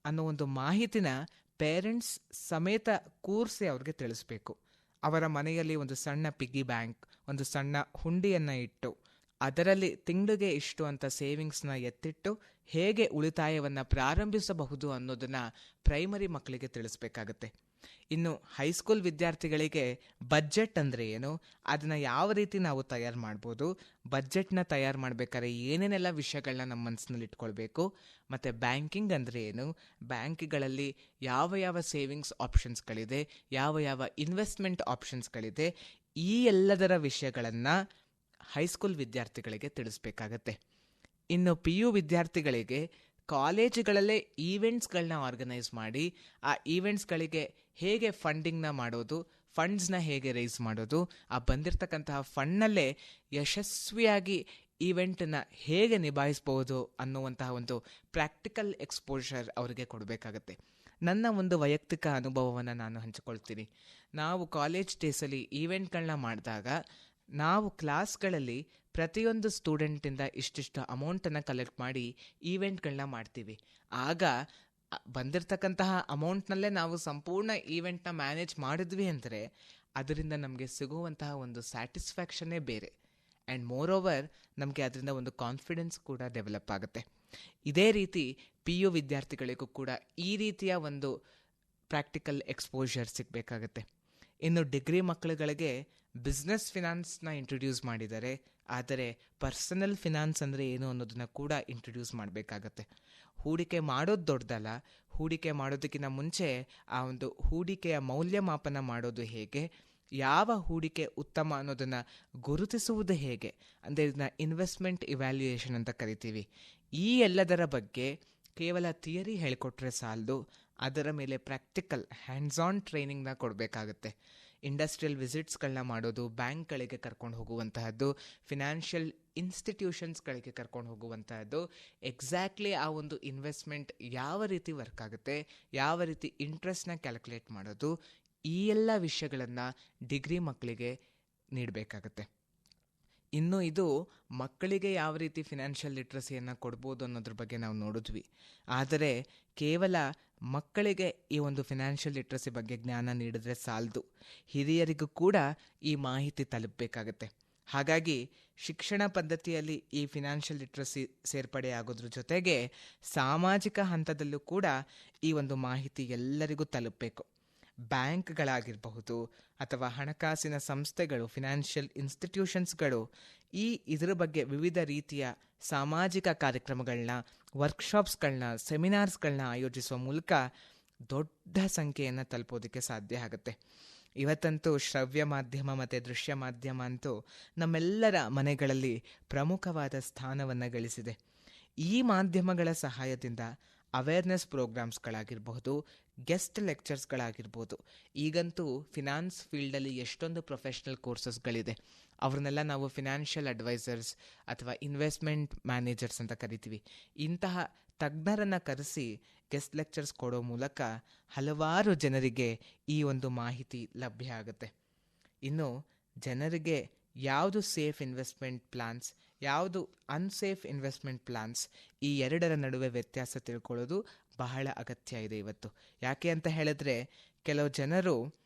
ಅನ್ನೋ ಒಂದು ಮಾಹಿತಿನ ಪೇರೆಂಟ್ಸ್ ಸಮೇತ ಕೂರಿಸಿ ಅವ್ರಿಗೆ ತಿಳಿಸ್ಬೇಕು. ಅವರ ಮನೆಯಲ್ಲಿ ಒಂದು ಸಣ್ಣ ಪಿಗ್ಗಿ ಬ್ಯಾಂಕ್ ಒಂದು ಸಣ್ಣ ಹುಂಡಿಯನ್ನು ಇಟ್ಟು ಅದರಲ್ಲಿ ತಿಂಗಳಿಗೆ ಇಷ್ಟು ಅಂತ ಸೇವಿಂಗ್ಸ್ನ ಎತ್ತಿಟ್ಟು ಹೇಗೆ ಉಳಿತಾಯವನ್ನು ಪ್ರಾರಂಭಿಸಬಹುದು ಅನ್ನೋದನ್ನು ಪ್ರೈಮರಿ ಮಕ್ಕಳಿಗೆ ತಿಳಿಸ್ಬೇಕಾಗತ್ತೆ. ಇನ್ನು ಹೈಸ್ಕೂಲ್ ವಿದ್ಯಾರ್ಥಿಗಳಿಗೆ ಬಜೆಟ್ ಅಂದರೆ ಏನು? ಅದನ್ನು ಯಾವ ರೀತಿ ನಾವು ತಯಾರು ಮಾಡ್ಬೋದು? ಬಜೆಟ್ನ ತಯಾರು ಮಾಡಬೇಕಾದ್ರೆ ಏನೇನೆಲ್ಲ ವಿಷಯಗಳನ್ನ ನಮ್ಮ ಮನಸ್ಸಿನಲ್ಲಿ ಇಟ್ಕೊಳ್ಬೇಕು? ಮತ್ತು ಬ್ಯಾಂಕಿಂಗ್ ಅಂದರೆ ಏನು? ಬ್ಯಾಂಕ್ಗಳಲ್ಲಿ ಯಾವ ಯಾವ ಸೇವಿಂಗ್ಸ್ ಆಪ್ಷನ್ಸ್ಗಳಿದೆ ಯಾವ ಯಾವ ಇನ್ವೆಸ್ಟ್ಮೆಂಟ್ ಆಪ್ಷನ್ಸ್ಗಳಿದೆ ಈ ಎಲ್ಲದರ ವಿಷಯಗಳನ್ನು ಹೈಸ್ಕೂಲ್ ವಿದ್ಯಾರ್ಥಿಗಳಿಗೆ ತಿಳಿಸ್ಬೇಕಾಗತ್ತೆ. ಇನ್ನು ಪಿ ಯು ವಿದ್ಯಾರ್ಥಿಗಳಿಗೆ ಕಾಲೇಜುಗಳಲ್ಲೇ ಈವೆಂಟ್ಸ್ಗಳನ್ನ ಆರ್ಗನೈಸ್ ಮಾಡಿ, ಆ ಈವೆಂಟ್ಸ್ಗಳಿಗೆ ಹೇಗೆ ಫಂಡಿಂಗ್ನ ಮಾಡೋದು, ಫಂಡ್ಸ್ನ ಹೇಗೆ ರೈಸ್ ಮಾಡೋದು, ಆ ಬಂದಿರತಕ್ಕಂತಹ ಫಂಡ್ನಲ್ಲೇ ಯಶಸ್ವಿಯಾಗಿ ಈವೆಂಟನ್ನು ಹೇಗೆ ನಿಭಾಯಿಸ್ಬೋದು ಅನ್ನುವಂತಹ ಒಂದು ಪ್ರಾಕ್ಟಿಕಲ್ ಎಕ್ಸ್ಪೋಷರ್ ಅವರಿಗೆ ಕೊಡಬೇಕಾಗತ್ತೆ. ನನ್ನ ಒಂದು ವೈಯಕ್ತಿಕ ಅನುಭವವನ್ನು ನಾನು ಹಂಚಿಕೊಳ್ತೀನಿ. ನಾವು ಕಾಲೇಜ್ ಡೇಸಲ್ಲಿ ಈವೆಂಟ್ಗಳನ್ನ ಮಾಡಿದಾಗ ನಾವು ಕ್ಲಾಸ್ಗಳಲ್ಲಿ ಪ್ರತಿಯೊಂದು ಸ್ಟೂಡೆಂಟಿಂದ ಇಷ್ಟಿಷ್ಟು ಅಮೌಂಟನ್ನು ಕಲೆಕ್ಟ್ ಮಾಡಿ ಈವೆಂಟ್ಗಳನ್ನ ಮಾಡ್ತೀವಿ. ಆಗ ಬಂದಿರತಕ್ಕಂತಹ ಅಮೌಂಟ್ನಲ್ಲೇ ನಾವು ಸಂಪೂರ್ಣ ಈವೆಂಟ್ನ ಮ್ಯಾನೇಜ್ ಮಾಡಿದ್ವಿ ಅಂದರೆ ಅದರಿಂದ ನಮಗೆ ಸಿಗುವಂತಹ ಒಂದು ಸ್ಯಾಟಿಸ್ಫ್ಯಾಕ್ಷನ್ನೇ ಬೇರೆ. ಆ್ಯಂಡ್ ಮೋರ್ ಓವರ್ ನಮಗೆ ಅದರಿಂದ ಒಂದು ಕಾನ್ಫಿಡೆನ್ಸ್ ಕೂಡ ಡೆವಲಪ್ ಆಗುತ್ತೆ. ಇದೇ ರೀತಿ ಪಿ ಯು ವಿದ್ಯಾರ್ಥಿಗಳಿಗೂ ಕೂಡ ಈ ರೀತಿಯ ಒಂದು ಪ್ರಾಕ್ಟಿಕಲ್ ಎಕ್ಸ್ಪೋಜರ್ ಸಿಗಬೇಕಾಗತ್ತೆ. ಇನ್ನು ಡಿಗ್ರಿ ಮಕ್ಕಳುಗಳಿಗೆ ಬಿಸ್ನೆಸ್ ಫಿನಾನ್ಸ್ನ ಇಂಟ್ರೊಡ್ಯೂಸ್ ಮಾಡಿದ್ದಾರೆ. ಆದರೆ ಪರ್ಸನಲ್ ಫಿನಾನ್ಸ್ ಅಂದರೆ ಏನು ಅನ್ನೋದನ್ನ ಕೂಡ ಇಂಟ್ರೊಡ್ಯೂಸ್ ಮಾಡಬೇಕಾಗತ್ತೆ. ಹೂಡಿಕೆ ಮಾಡೋದು ದೊಡ್ಡದಲ್ಲ. ಹೂಡಿಕೆ ಮಾಡೋದಕ್ಕಿಂತ ಮುಂಚೆ ಆ ಒಂದು ಹೂಡಿಕೆಯ ಮೌಲ್ಯಮಾಪನ ಮಾಡೋದು ಹೇಗೆ? ಯಾವ ಹೂಡಿಕೆ ಉತ್ತಮ ಅನ್ನೋದನ್ನು ಗುರುತಿಸುವುದು ಹೇಗೆ? ಅಂದರೆ ಇದನ್ನ ಇನ್ವೆಸ್ಟ್ಮೆಂಟ್ ಇವ್ಯಾಲ್ಯೂಯೇಷನ್ ಅಂತ ಕರಿತೀವಿ. ಈ ಎಲ್ಲದರ ಬಗ್ಗೆ ಕೇವಲ ಥಿಯರಿ ಹೇಳಿಕೊಟ್ರೆ ಸಾಲದು. ಅದರ ಮೇಲೆ ಪ್ರಾಕ್ಟಿಕಲ್ ಹ್ಯಾಂಡ್ಸ್ ಆನ್ ಟ್ರೈನಿಂಗ್ನ ಕೊಡಬೇಕಾಗುತ್ತೆ. ಇಂಡಸ್ಟ್ರಿಯಲ್ ವಿಸಿಟ್ಸ್ಗಳನ್ನ ಮಾಡೋದು, ಬ್ಯಾಂಕ್ಗಳಿಗೆ ಕರ್ಕೊಂಡು ಹೋಗುವಂತಹದ್ದು ಫಿನಾನ್ಷಿಯಲ್ ಇನ್ಸ್ಟಿಟ್ಯೂಷನ್ಸ್ಗಳಿಗೆ ಕರ್ಕೊಂಡು ಹೋಗುವಂತಹದ್ದು ಎಕ್ಸಾಕ್ಟ್ಲಿ ಆ ಒಂದು ಇನ್ವೆಸ್ಟ್ಮೆಂಟ್ ಯಾವ ರೀತಿ ವರ್ಕ್ ಆಗುತ್ತೆ, ಯಾವ ರೀತಿ ಇಂಟ್ರೆಸ್ಟ್ನ ಕ್ಯಾಲ್ಕುಲೇಟ್ ಮಾಡೋದು, ಈ ಎಲ್ಲ ವಿಷಯಗಳನ್ನು ಡಿಗ್ರಿ ಮಕ್ಕಳಿಗೆ ನೀಡಬೇಕಾಗತ್ತೆ. ಇನ್ನು ಇದು ಮಕ್ಕಳಿಗೆ ಯಾವ ರೀತಿ ಫಿನಾನ್ಷಿಯಲ್ ಲಿಟ್ರಸಿಯನ್ನು ಕೊಡ್ಬೋದು ಅನ್ನೋದ್ರ ಬಗ್ಗೆ ನಾವು ನೋಡಿದ್ವಿ. ಆದರೆ ಕೇವಲ ಮಕ್ಕಳಿಗೆ ಈ ಒಂದು ಫಿನಾನ್ಷಿಯಲ್ ಲಿಟ್ರಸಿ ಬಗ್ಗೆ ಜ್ಞಾನ ನೀಡಿದ್ರೆ ಸಾಲದು. ಹಿರಿಯರಿಗೂ ಕೂಡ ಈ ಮಾಹಿತಿ ತಲುಪಬೇಕಾಗತ್ತೆ. ಹಾಗಾಗಿ ಶಿಕ್ಷಣ ಪದ್ಧತಿಯಲ್ಲಿ ಈ ಫಿನಾನ್ಷಿಯಲ್ ಲಿಟ್ರಸಿ ಸೇರ್ಪಡೆಯಾಗೋದ್ರ ಜೊತೆಗೆ ಸಾಮಾಜಿಕ ಹಂತದಲ್ಲೂ ಕೂಡ ಈ ಒಂದು ಮಾಹಿತಿ ಎಲ್ಲರಿಗೂ ತಲುಪಬೇಕು. ಬ್ಯಾಂಕ್ಗಳಾಗಿರಬಹುದು ಅಥವಾ ಹಣಕಾಸಿನ ಸಂಸ್ಥೆಗಳು, ಫಿನಾನ್ಷಿಯಲ್ ಇನ್ಸ್ಟಿಟ್ಯೂಷನ್ಸ್ಗಳು ಈ ಇದರ ಬಗ್ಗೆ ವಿವಿಧ ರೀತಿಯ ಸಾಮಾಜಿಕ ಕಾರ್ಯಕ್ರಮಗಳನ್ನ ವರ್ಕ್ಶಾಪ್ಸ್ಗಳನ್ನ ಸೆಮಿನಾರ್ಸ್ಗಳನ್ನ ಆಯೋಜಿಸುವ ಮೂಲಕ ದೊಡ್ಡ ಸಂಖ್ಯೆಯನ್ನು ತಲುಪೋದಕ್ಕೆ ಸಾಧ್ಯ ಆಗುತ್ತೆ. ಇವತ್ತಂತೂ ಶ್ರವ್ಯ ಮಾಧ್ಯಮ ಮತ್ತು ದೃಶ್ಯ ಮಾಧ್ಯಮ ಅಂತೂ ನಮ್ಮೆಲ್ಲರ ಮನೆಗಳಲ್ಲಿ ಪ್ರಮುಖವಾದ ಸ್ಥಾನವನ್ನು ಗಳಿಸಿದೆ. ಈ ಮಾಧ್ಯಮಗಳ ಸಹಾಯದಿಂದ ಅವೇರ್ನೆಸ್ ಪ್ರೋಗ್ರಾಮ್ಸ್ಗಳಾಗಿರ್ಬಹುದು ಗೆಸ್ಟ್ ಲೆಕ್ಚರ್ಸ್ಗಳಾಗಿರ್ಬೋದು ಈಗಂತೂ ಫಿನಾನ್ಸ್ ಫೀಲ್ಡಲ್ಲಿ ಎಷ್ಟೊಂದು ಪ್ರೊಫೆಷ್ನಲ್ ಕೋರ್ಸಸ್ಗಳಿದೆ ಅವ್ರನ್ನೆಲ್ಲ ನಾವು ಫಿನಾನ್ಷಿಯಲ್ ಅಡ್ವೈಸರ್ಸ್ ಅಥವಾ ಇನ್ವೆಸ್ಟ್ಮೆಂಟ್ ಮ್ಯಾನೇಜರ್ಸ್ ಅಂತ ಕರಿತೀವಿ. ಇಂತಹ ತಜ್ಞರನ್ನು ಕರೆಸಿ ಗೆಸ್ಟ್ ಲೆಕ್ಚರ್ಸ್ ಕೊಡೋ ಮೂಲಕ ಹಲವಾರು ಜನರಿಗೆ ಈ ಒಂದು ಮಾಹಿತಿ ಲಭ್ಯ ಆಗುತ್ತೆ. ಇನ್ನು ಜನರಿಗೆ ಯಾವುದು ಸೇಫ್ ಇನ್ವೆಸ್ಟ್ಮೆಂಟ್ ಪ್ಲಾನ್ಸ್ ಯಾವುದು ಅನ್ಸೇಫ್ ಇನ್ವೆಸ್ಟ್ಮೆಂಟ್ ಪ್ಲಾನ್ಸ್ ಈ ಎರಡರ ನಡುವೆ ವ್ಯತ್ಯಾಸ ತಿಳ್ಕೊಳ್ಳೋದು ಬಹಳ ಅಗತ್ಯ ಇದೆ ಇವತ್ತು. ಯಾಕೆ ಅಂತ ಹೇಳಿದ್ರೆ, ಕೆಲವು ಜನರು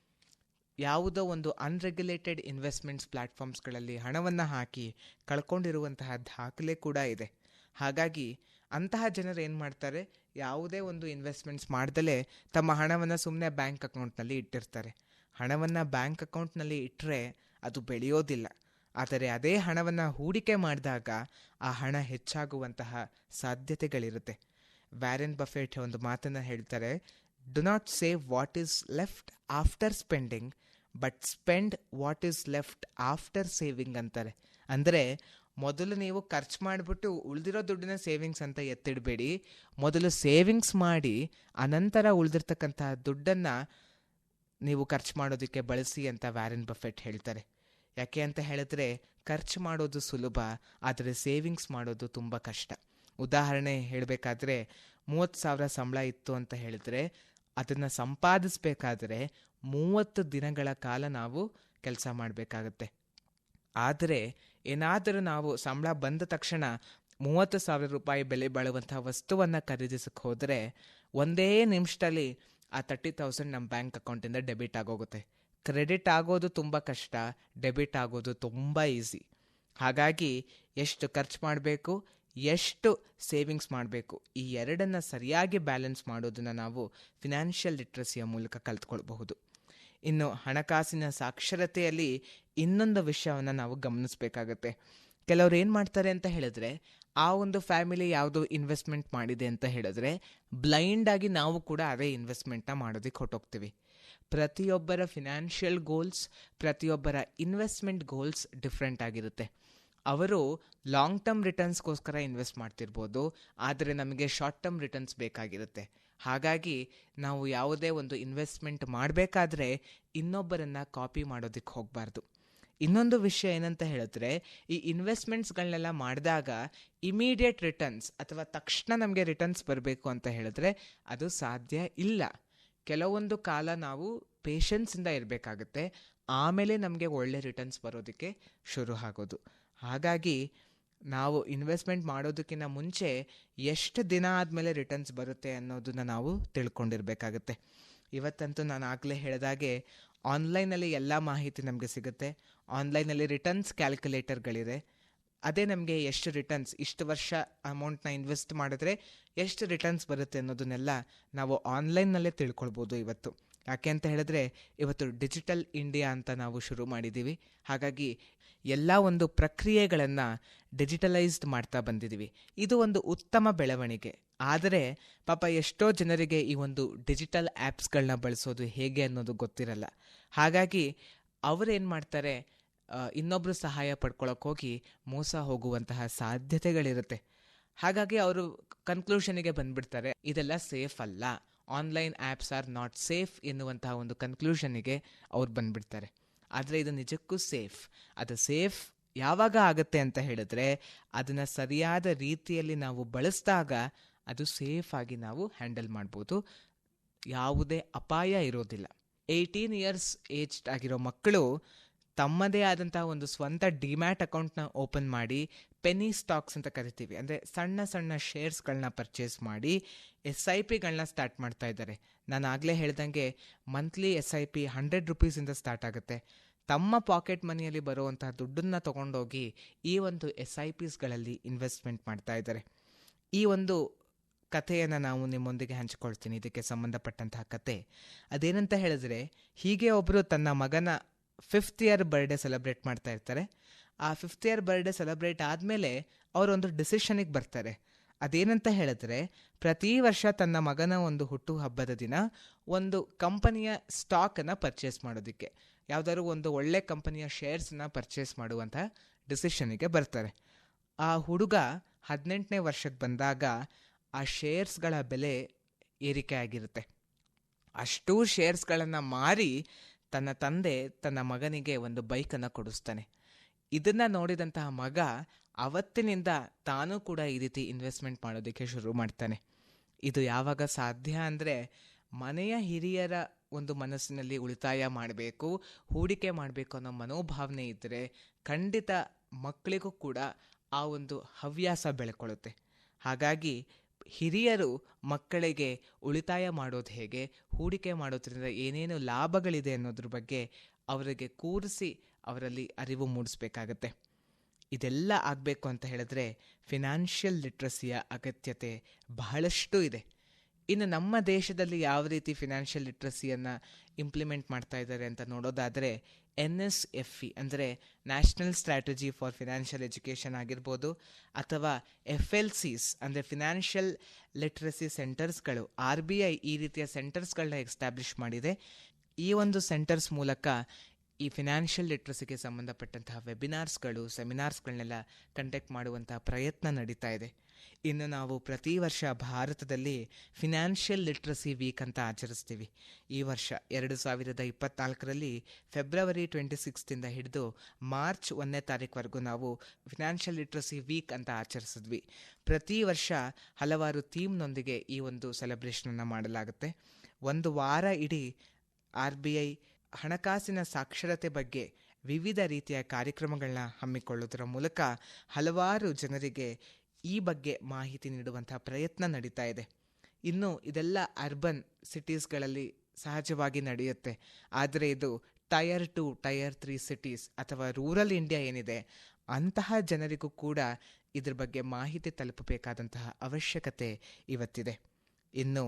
ಯಾವುದೋ ಒಂದು ಅನ್ರೆಗ್ಯುಲೇಟೆಡ್ ಇನ್ವೆಸ್ಟ್ಮೆಂಟ್ಸ್ ಪ್ಲ್ಯಾಟ್ಫಾರ್ಮ್ಸ್ಗಳಲ್ಲಿ ಹಣವನ್ನು ಹಾಕಿ ಕಳ್ಕೊಂಡಿರುವಂತಹ ದಾಖಲೆ ಕೂಡ ಇದೆ. ಹಾಗಾಗಿ ಅಂತಹ ಜನರು ಏನು ಮಾಡ್ತಾರೆ, ಯಾವುದೇ ಒಂದು ಇನ್ವೆಸ್ಟ್ಮೆಂಟ್ಸ್ ಮಾಡ್ದಲೇ ತಮ್ಮ ಹಣವನ್ನು ಸುಮ್ಮನೆ ಬ್ಯಾಂಕ್ ಅಕೌಂಟ್ನಲ್ಲಿ ಇಟ್ಟಿರ್ತಾರೆ. ಹಣವನ್ನು ಬ್ಯಾಂಕ್ ಅಕೌಂಟ್ನಲ್ಲಿ ಇಟ್ಟರೆ ಅದು ಬೆಳೆಯೋದಿಲ್ಲ. ಆದರೆ ಅದೇ ಹಣವನ್ನು ಹೂಡಿಕೆ ಮಾಡಿದಾಗ ಆ ಹಣ ಹೆಚ್ಚಾಗುವಂತಹ ಸಾಧ್ಯತೆಗಳಿರುತ್ತೆ. ವ್ಯಾರೆನ್ ಬಫೆಟ್ ಒಂದು ಮಾತನ್ನು ಹೇಳ್ತಾರೆ do not save what is left after spending but spend what is left after saving ಅಂತಾರೆ. ಅಂದರೆ, ಮೊದಲು ನೀವು ಖರ್ಚು ಮಾಡಿಬಿಟ್ಟು ಉಳಿದಿರೋ ದುಡ್ಡಿನ ಸೇವಿಂಗ್ಸ್ ಅಂತ ಎತ್ತಿಡಬೇಡಿ. ಮೊದಲು ಸೇವಿಂಗ್ಸ್ ಮಾಡಿ, ಅನಂತರ ಉಳಿದಿರ್ತಕ್ಕಂತಹ ದುಡ್ಡನ್ನು ನೀವು ಖರ್ಚು ಮಾಡೋದಕ್ಕೆ ಬಳಸಿ ಅಂತ ವ್ಯಾರೆನ್ ಬಫೆಟ್ ಹೇಳ್ತಾರೆ. ಯಾಕೆ ಅಂತ ಹೇಳಿದ್ರೆ, ಖರ್ಚು ಮಾಡೋದು ಸುಲಭ, ಆದರೆ ಸೇವಿಂಗ್ಸ್ ಮಾಡೋದು ತುಂಬ ಕಷ್ಟ. ಉದಾಹರಣೆ ಹೇಳಬೇಕಾದ್ರೆ ಮೂವತ್ತು ಸಾವಿರ ಸಂಬಳ ಇತ್ತು ಅಂತ ಹೇಳಿದ್ರೆ ಅದನ್ನು ಸಂಪಾದಿಸಬೇಕಾದ್ರೆ ಮೂವತ್ತು ದಿನಗಳ ಕಾಲ ನಾವು ಕೆಲಸ ಮಾಡಬೇಕಾಗತ್ತೆ. ಆದರೆ ಏನಾದರೂ ನಾವು ಸಂಬಳ ಬಂದ ತಕ್ಷಣ ಮೂವತ್ತು ಸಾವಿರ ರೂಪಾಯಿ ಬೆಲೆ ಬಾಳುವಂಥ ವಸ್ತುವನ್ನು ಖರೀದಿಸಕ್ಕೆ ಹೋದರೆ ಒಂದೇ ನಿಮಿಷದಲ್ಲಿ ಆ ತರ್ಟಿ ತೌಸಂಡ್ ನಮ್ಮ ಬ್ಯಾಂಕ್ ಅಕೌಂಟಿಂದ ಡೆಬಿಟ್ ಆಗೋಗುತ್ತೆ. ಕ್ರೆಡಿಟ್ ಆಗೋದು ತುಂಬ ಕಷ್ಟ ಡೆಬಿಟ್ ಆಗೋದು ತುಂಬ ಈಸಿ ಹಾಗಾಗಿ ಎಷ್ಟು ಖರ್ಚು ಮಾಡಬೇಕು? ಎಷ್ಟು ಸೇವಿಂಗ್ಸ್ ಮಾಡಬೇಕು? ಈ ಎರಡನ್ನು ಸರಿಯಾಗಿ ಬ್ಯಾಲೆನ್ಸ್ ಮಾಡೋದನ್ನು ನಾವು ಫಿನಾನ್ಷಿಯಲ್ ಲಿಟ್ರಸಿಯ ಮೂಲಕ ಕಲ್ತ್ಕೊಳ್ಬಹುದು. ಇನ್ನು ಹಣಕಾಸಿನ ಸಾಕ್ಷರತೆಯಲ್ಲಿ ಇನ್ನೊಂದು ವಿಷಯವನ್ನು ನಾವು ಗಮನಿಸಬೇಕಾಗತ್ತೆ. ಕೆಲವ್ರು ಏನು ಮಾಡ್ತಾರೆ ಅಂತ ಹೇಳಿದ್ರೆ, ಆ ಒಂದು ಫ್ಯಾಮಿಲಿ ಯಾವುದೋ ಇನ್ವೆಸ್ಟ್ಮೆಂಟ್ ಮಾಡಿದೆ ಅಂತ ಹೇಳಿದ್ರೆ, ಬ್ಲೈಂಡ್ ಆಗಿ ನಾವು ಕೂಡ ಅದೇ ಇನ್ವೆಸ್ಟ್ಮೆಂಟ್ನ ಮಾಡೋದಕ್ಕೆ ಹೊಟ್ಟೋಗ್ತೀವಿ ಪ್ರತಿಯೊಬ್ಬರ ಫಿನಾನ್ಷಿಯಲ್ ಗೋಲ್ಸ್, ಪ್ರತಿಯೊಬ್ಬರ ಇನ್ವೆಸ್ಟ್ಮೆಂಟ್ ಗೋಲ್ಸ್ ಡಿಫ್ರೆಂಟ್ ಆಗಿರುತ್ತೆ. ಅವರು ಲಾಂಗ್ ಟರ್ಮ್ ರಿಟರ್ನ್ಸ್ಗೋಸ್ಕರ ಇನ್ವೆಸ್ಟ್ ಮಾಡ್ತಿರ್ಬೋದು, ಆದರೆ ನಮಗೆ ಶಾರ್ಟ್ ಟರ್ಮ್ ರಿಟರ್ನ್ಸ್ ಬೇಕಾಗಿರುತ್ತೆ. ಹಾಗಾಗಿ ನಾವು ಯಾವುದೇ ಒಂದು ಇನ್ವೆಸ್ಟ್ಮೆಂಟ್ ಮಾಡಬೇಕಾದ್ರೆ ಇನ್ನೊಬ್ಬರನ್ನು ಕಾಪಿ ಮಾಡೋದಕ್ಕೆ ಹೋಗಬಾರ್ದು. ಇನ್ನೊಂದು ವಿಷಯ ಏನಂತ ಹೇಳಿದ್ರೆ, ಈ ಇನ್ವೆಸ್ಟ್ಮೆಂಟ್ಸ್ಗಳನ್ನೆಲ್ಲ ಮಾಡಿದಾಗ ಇಮಿಡಿಯೇಟ್ ರಿಟರ್ನ್ಸ್ ಅಥವಾ ತಕ್ಷಣ ನಮಗೆ ರಿಟರ್ನ್ಸ್ ಬರಬೇಕು ಅಂತ ಹೇಳಿದ್ರೆ ಅದು ಸಾಧ್ಯ ಇಲ್ಲ. ಕೆಲವೊಂದು ಕಾಲ ನಾವು ಪೇಷನ್ಸಿಂದ ಇರಬೇಕಾಗುತ್ತೆ. ಆಮೇಲೆ ನಮಗೆ ಒಳ್ಳೆ ರಿಟರ್ನ್ಸ್ ಬರೋದಕ್ಕೆ ಶುರು ಆಗೋದು. ಹಾಗಾಗಿ ನಾವು ಇನ್ವೆಸ್ಟ್ಮೆಂಟ್ ಮಾಡೋದಕ್ಕಿಂತ ಮುಂಚೆ ಎಷ್ಟು ದಿನ ಆದಮೇಲೆ ರಿಟರ್ನ್ಸ್ ಬರುತ್ತೆ ಅನ್ನೋದನ್ನ ನಾವು ತಿಳ್ಕೊಂಡಿರಬೇಕಾಗತ್ತೆ. ಇವತ್ತಂತೂ ನಾನು ಆಗಲೇ ಹೇಳಿದಾಗೆ ಆನ್ಲೈನಲ್ಲಿ ಎಲ್ಲ ಮಾಹಿತಿ ನಮಗೆ ಸಿಗುತ್ತೆ. ಆನ್ಲೈನಲ್ಲಿ ರಿಟರ್ನ್ಸ್ ಕ್ಯಾಲ್ಕುಲೇಟರ್ಗಳಿದೆ ಅದೇ ನಮಗೆ ಎಷ್ಟು ರಿಟರ್ನ್ಸ್ ಇಷ್ಟು ವರ್ಷ ಅಮೌಂಟ್ನ ಇನ್ವೆಸ್ಟ್ ಮಾಡಿದ್ರೆ ಎಷ್ಟು ರಿಟರ್ನ್ಸ್ ಬರುತ್ತೆ ಅನ್ನೋದನ್ನೆಲ್ಲ ನಾವು ಆನ್ಲೈನ್ನಲ್ಲೇ ತಿಳ್ಕೊಳ್ಬೋದು ಇವತ್ತು. ಯಾಕೆ ಅಂತ ಹೇಳಿದ್ರೆ ಇವತ್ತು ಡಿಜಿಟಲ್ ಇಂಡಿಯಾ ಅಂತ ನಾವು ಶುರು ಮಾಡಿದ್ದೀವಿ. ಹಾಗಾಗಿ ಎಲ್ಲ ಒಂದು ಪ್ರಕ್ರಿಯೆಗಳನ್ನು ಡಿಜಿಟಲೈಸ್ಡ್ ಮಾಡ್ತಾ ಬಂದಿದ್ದೀವಿ. ಇದು ಒಂದು ಉತ್ತಮ ಬೆಳವಣಿಗೆ. ಆದರೆ ಪಾಪ ಎಷ್ಟೋ ಜನರಿಗೆ ಈ ಒಂದು ಡಿಜಿಟಲ್ ಆ್ಯಪ್ಸ್ಗಳನ್ನ ಬಳಸೋದು ಹೇಗೆ ಅನ್ನೋದು ಗೊತ್ತಿರಲ್ಲ. ಹಾಗಾಗಿ ಅವರೇನು ಮಾಡ್ತಾರೆ ಇನ್ನೊಬ್ಬರು ಸಹಾಯ ಪಡ್ಕೊಳಕ್ಕೆ ಹೋಗಿ ಮೋಸ ಹೋಗುವಂತಹ ಸಾಧ್ಯತೆಗಳಿರುತ್ತೆ. ಹಾಗಾಗಿ ಅವರು ಕನ್ಕ್ಲೂಷನಿಗೆ ಬಂದ್ಬಿಡ್ತಾರೆ, ಇದೆಲ್ಲ ಸೇಫ್ ಅಲ್ಲ. Online apps are not safe ಎನ್ನುವಂತಹ ಒಂದು ಕನ್ಕ್ಲೂಷನಿಗೆ ಅವ್ರು ಬಂದ್ಬಿಡ್ತಾರೆ. ಆದರೆ ಇದು ನಿಜಕ್ಕೂ ಸೇಫ್ ಅದು ಸೇಫ್ ಯಾವಾಗ ಆಗುತ್ತೆ ಅಂತ ಹೇಳಿದ್ರೆ ಅದನ್ನು ಸರಿಯಾದ ರೀತಿಯಲ್ಲಿ ನಾವು ಬಳಸಿದಾಗ ಅದು ಸೇಫ್ ಆಗಿ ನಾವು ಹ್ಯಾಂಡಲ್ ಮಾಡ್ಬೋದು. ಯಾವುದೇ ಅಪಾಯ ಇರೋದಿಲ್ಲ. ಏಯ್ಟೀನ್ ಇಯರ್ಸ್ ಏಜ್ಡ್ ಆಗಿರೋ ಮಕ್ಕಳು ತಮ್ಮದೇ ಆದಂತಹ ಒಂದು ಸ್ವಂತ ಡಿಮ್ಯಾಟ್ ಅಕೌಂಟ್ನ ಓಪನ್ ಮಾಡಿ ಪೆನಿ ಸ್ಟಾಕ್ಸ್ ಅಂತ ಕರಿತೀವಿ. ಅಂದರೆ ಸಣ್ಣ ಸಣ್ಣ ಶೇರ್ಸ್ಗಳನ್ನ ಪರ್ಚೇಸ್ ಮಾಡಿ ಎಸ್ ಐ ಪಿಗಳನ್ನ ಸ್ಟಾರ್ಟ್ ಮಾಡ್ತಾ ಇದ್ದಾರೆ. ನಾನು ಆಗಲೇ ಹೇಳ್ದಂಗೆ monthly S I P hundred ರುಪೀಸಿಂದ start ಆಗುತ್ತೆ. ತಮ್ಮ ಪಾಕೆಟ್ ಮನಿಯಲ್ಲಿ ಬರುವಂತಹ ದುಡ್ಡನ್ನು ತಗೊಂಡೋಗಿ ಈ ಒಂದು ಎಸ್ ಐ ಪಿಸ್ಗಳಲ್ಲಿ ಇನ್ವೆಸ್ಟ್ಮೆಂಟ್ ಮಾಡ್ತಾ ಇದ್ದಾರೆ. ಈ ಒಂದು ಕಥೆಯನ್ನು ನಾವು ನಿಮ್ಮೊಂದಿಗೆ ಹಂಚಿಕೊಳ್ತೀನಿ. ಇದಕ್ಕೆ ಸಂಬಂಧಪಟ್ಟಂತಹ ಕತೆ. ಅದೇನಂತ ಹೇಳಿದ್ರೆ, ಹೀಗೆ ಒಬ್ಬರು ತನ್ನ ಮಗನ ಫಿಫ್ತ್ ಇಯರ್ ಬರ್ಡೇ ಸೆಲೆಬ್ರೇಟ್ ಮಾಡ್ತಾ ಇರ್ತಾರೆ. ಆ ಫಿಫ್ತ್ ಇಯರ್ ಬರ್ಡೇ ಸೆಲೆಬ್ರೇಟ್ ಆದಮೇಲೆ ಅವರೊಂದು ಡಿಸಿಷನಿಗೆ ಬರ್ತಾರೆ. ಅದೇನಂತ ಹೇಳಿದ್ರೆ, ಪ್ರತಿ ವರ್ಷ ತನ್ನ ಮಗನ ಒಂದು ಹುಟ್ಟು ಹಬ್ಬದ ದಿನ ಒಂದು ಕಂಪನಿಯ ಸ್ಟಾಕನ್ನು ಪರ್ಚೇಸ್ ಮಾಡೋದಕ್ಕೆ, ಯಾವುದಾದ್ರು ಒಂದು ಒಳ್ಳೆ ಕಂಪನಿಯ ಶೇರ್ಸನ್ನ ಪರ್ಚೇಸ್ ಮಾಡುವಂಥ ಡಿಸಿಷನಿಗೆ ಬರ್ತಾರೆ. ಆ ಹುಡುಗ ಹದಿನೆಂಟನೇ ವರ್ಷಕ್ಕೆ ಬಂದಾಗ ಆ ಶೇರ್ಸ್ಗಳ ಬೆಲೆ ಏರಿಕೆ ಆಗಿರುತ್ತೆ. ಅಷ್ಟೂ ಶೇರ್ಸ್ಗಳನ್ನು ಮಾರಿ ತನ್ನ ತಂದೆ ತನ್ನ ಮಗನಿಗೆ ಒಂದು ಬೈಕನ್ನು ಕೊಡಿಸ್ತಾನೆ. ಇದನ್ನು ನೋಡಿದಂತಹ ಮಗ ಅವತ್ತಿನಿಂದ ತಾನೂ ಕೂಡ ಈ ರೀತಿ ಇನ್ವೆಸ್ಟ್ಮೆಂಟ್ ಮಾಡೋದಕ್ಕೆ ಶುರು ಮಾಡ್ತಾನೆ. ಇದು ಯಾವಾಗ ಸಾಧ್ಯ ಅಂದರೆ ಮನೆಯ ಹಿರಿಯರ ಒಂದು ಮನಸ್ಸಿನಲ್ಲಿ ಉಳಿತಾಯ ಮಾಡಬೇಕು, ಹೂಡಿಕೆ ಮಾಡಬೇಕು ಅನ್ನೋ ಮನೋಭಾವನೆ ಇದ್ದರೆ ಖಂಡಿತ ಮಕ್ಕಳಿಗೂ ಕೂಡ ಆ ಒಂದು ಹವ್ಯಾಸ ಬೆಳ್ಕೊಳ್ಳುತ್ತೆ. ಹಾಗಾಗಿ ಹಿರಿಯರು ಮಕ್ಕಳಿಗೆ ಉಳಿತಾಯ ಮಾಡೋದು ಹೇಗೆ, ಹೂಡಿಕೆ ಮಾಡೋದ್ರಿಂದ ಏನೇನು ಲಾಭಗಳಿದೆ ಅನ್ನೋದ್ರ ಬಗ್ಗೆ ಅವರಿಗೆ ಕೂರಿಸಿ ಅವರಲ್ಲಿ ಅರಿವು ಮೂಡಿಸ್ಬೇಕಾಗತ್ತೆ. ಇದೆಲ್ಲ ಆಗಬೇಕು ಅಂತ ಹೇಳಿದ್ರೆ ಫಿನಾನ್ಷಿಯಲ್ ಲಿಟ್ರಸಿಯ ಅಗತ್ಯತೆ ಬಹಳಷ್ಟು ಇದೆ. ಇನ್ನು ನಮ್ಮ ದೇಶದಲ್ಲಿ ಯಾವ ರೀತಿ ಫಿನಾನ್ಷಿಯಲ್ ಲಿಟ್ರಸಿಯನ್ನು ಇಂಪ್ಲಿಮೆಂಟ್ ಮಾಡ್ತಾ ಇದ್ದಾರೆ ಅಂತ ನೋಡೋದಾದರೆ ಎನ್ ಎಸ್ ಎಫ್ ಇ ಅಂದರೆ national strategy for financial education ಆಗಿರ್ಬೋದು, ಅಥವಾ ಎಫ್ ಎಲ್ ಸಿಸ್, ಅಂದರೆ ಫಿನಾನ್ಷಿಯಲ್ ಲಿಟ್ರಸಿ ಸೆಂಟರ್ಸ್ಗಳು, ಆರ್ ಬಿ ಐ ಈ ರೀತಿಯ ಸೆಂಟರ್ಸ್ಗಳನ್ನ ಎಸ್ಟಾಬ್ಲಿಷ್ ಮಾಡಿದೆ. ಈ ಒಂದು ಸೆಂಟರ್ಸ್ ಮೂಲಕ ಈ ಫಿನಾನ್ಷಿಯಲ್ ಲಿಟ್ರಸಿಗೆ ಸಂಬಂಧಪಟ್ಟಂತಹ ವೆಬಿನಾರ್ಸ್ಗಳು, ಸೆಮಿನಾರ್ಸ್ಗಳನ್ನೆಲ್ಲ ಕಂಡಕ್ಟ್ ಮಾಡುವಂತಹ ಪ್ರಯತ್ನ ನಡೀತಾ ಇದೆ. ಇನ್ನು ನಾವು ಪ್ರತಿ ವರ್ಷ ಭಾರತದಲ್ಲಿ ಫಿನಾನ್ಷಿಯಲ್ ಲಿಟ್ರಸಿ ವೀಕ್ ಅಂತ ಆಚರಿಸ್ತೀವಿ. ಈ ವರ್ಷ ಎರಡು ಸಾವಿರದ ಇಪ್ಪತ್ನಾಲ್ಕರಲ್ಲಿ ಫೆಬ್ರವರಿ ಟ್ವೆಂಟಿ ಸಿಕ್ಸ್ತಿಂದ ಹಿಡಿದು ಮಾರ್ಚ್ ಒಂದನೇ ತಾರೀಕುವರೆಗೂ ನಾವು ಫಿನಾನ್ಷಿಯಲ್ ಲಿಟ್ರಸಿ ವೀಕ್ ಅಂತ ಆಚರಿಸಿದ್ವಿ. ಪ್ರತಿ ವರ್ಷ ಹಲವಾರು ಥೀಮ್ನೊಂದಿಗೆ ಈ ಒಂದು ಸೆಲೆಬ್ರೇಷನನ್ನು ಮಾಡಲಾಗುತ್ತೆ. ಒಂದು ವಾರ ಇಡೀ ಆರ್ ಬಿ ಐ ಹಣಕಾಸಿನ ಸಾಕ್ಷರತೆ ಬಗ್ಗೆ ವಿವಿಧ ರೀತಿಯ ಕಾರ್ಯಕ್ರಮಗಳನ್ನ ಹಮ್ಮಿಕೊಳ್ಳುವುದರ ಮೂಲಕ ಹಲವಾರು ಜನರಿಗೆ ಈ ಬಗ್ಗೆ ಮಾಹಿತಿ ನೀಡುವಂಥ ಪ್ರಯತ್ನ ನಡೀತಾ ಇದೆ. ಇನ್ನು ಇದೆಲ್ಲ ಅರ್ಬನ್ ಸಿಟೀಸ್ಗಳಲ್ಲಿ ಸಹಜವಾಗಿ ನಡೆಯುತ್ತೆ. ಆದರೆ ಇದು tier two tier three cities ಅಥವಾ ರೂರಲ್ ಇಂಡಿಯಾ ಏನಿದೆ, ಅಂತಹ ಜನರಿಗೂ ಕೂಡ ಇದ್ರ ಬಗ್ಗೆ ಮಾಹಿತಿ ತಲುಪಬೇಕಾದಂತಹ ಅವಶ್ಯಕತೆ ಇವತ್ತಿದೆ. ಇನ್ನು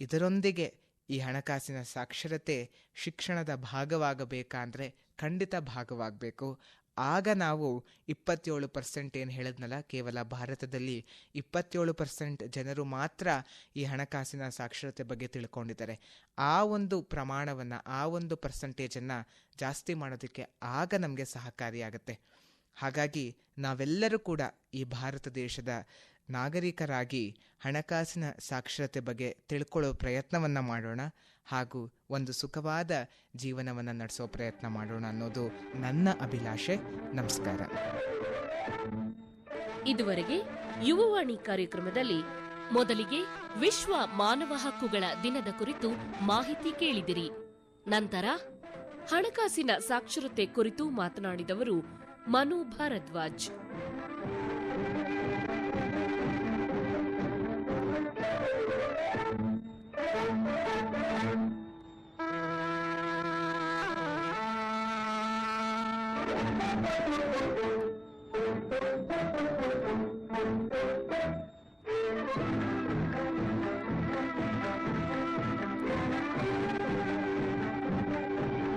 ಇದರೊಂದಿಗೆ ಈ ಹಣಕಾಸಿನ ಸಾಕ್ಷರತೆ ಶಿಕ್ಷಣದ ಭಾಗವಾಗಬೇಕಾದರೆ ಖಂಡಿತ ಭಾಗವಾಗಬೇಕು. ಆಗ ನಾವು ಇಪ್ಪತ್ತೇಳು ಪರ್ಸೆಂಟ್ ಏನು ಹೇಳಿದ್ನಲ್ಲ, ಕೇವಲ ಭಾರತದಲ್ಲಿ ಇಪ್ಪತ್ತೇಳು ಪರ್ಸೆಂಟ್ ಜನರು ಮಾತ್ರ ಈ ಹಣಕಾಸಿನ ಸಾಕ್ಷರತೆ ಬಗ್ಗೆ ತಿಳ್ಕೊಂಡಿದ್ದಾರೆ. ಆ ಒಂದು ಪ್ರಮಾಣವನ್ನು, ಆ ಒಂದು ಪರ್ಸೆಂಟೇಜನ್ನು ಜಾಸ್ತಿ ಮಾಡೋದಕ್ಕೆ ಆಗ ನಮಗೆ ಸಹಕಾರಿಯಾಗುತ್ತೆ. ಹಾಗಾಗಿ ನಾವೆಲ್ಲರೂ ಕೂಡ ಈ ಭಾರತ ದೇಶದ ನಾಗರಿಕರಾಗಿ ಹಣಕಾಸಿನ ಸಾಕ್ಷರತೆ ಬಗ್ಗೆ ತಿಳ್ಕೊಳ್ಳೋ ಪ್ರಯತ್ನವನ್ನು ಮಾಡೋಣ ಹಾಗೂ ಒಂದು ಸುಖವಾದ ಜೀವನವನ್ನು ನಡೆಸೋ ಪ್ರಯತ್ನ ಮಾಡೋಣ ಅನ್ನೋದು ನನ್ನ ಅಭಿಲಾಷೆ. ನಮಸ್ಕಾರ. ಇದುವರೆಗೆ ಯುವವಾಣಿ ಕಾರ್ಯಕ್ರಮದಲ್ಲಿ ಮೊದಲಿಗೆ ವಿಶ್ವ ಮಾನವ ಹಕ್ಕುಗಳ ದಿನದ ಕುರಿತು ಮಾಹಿತಿ ಕೇಳಿದಿರಿ. ನಂತರ ಹಣಕಾಸಿನ ಸಾಕ್ಷರತೆ ಕುರಿತು ಮಾತನಾಡಿದವರು ಮನು ಭಾರದ್ವಾಜ್.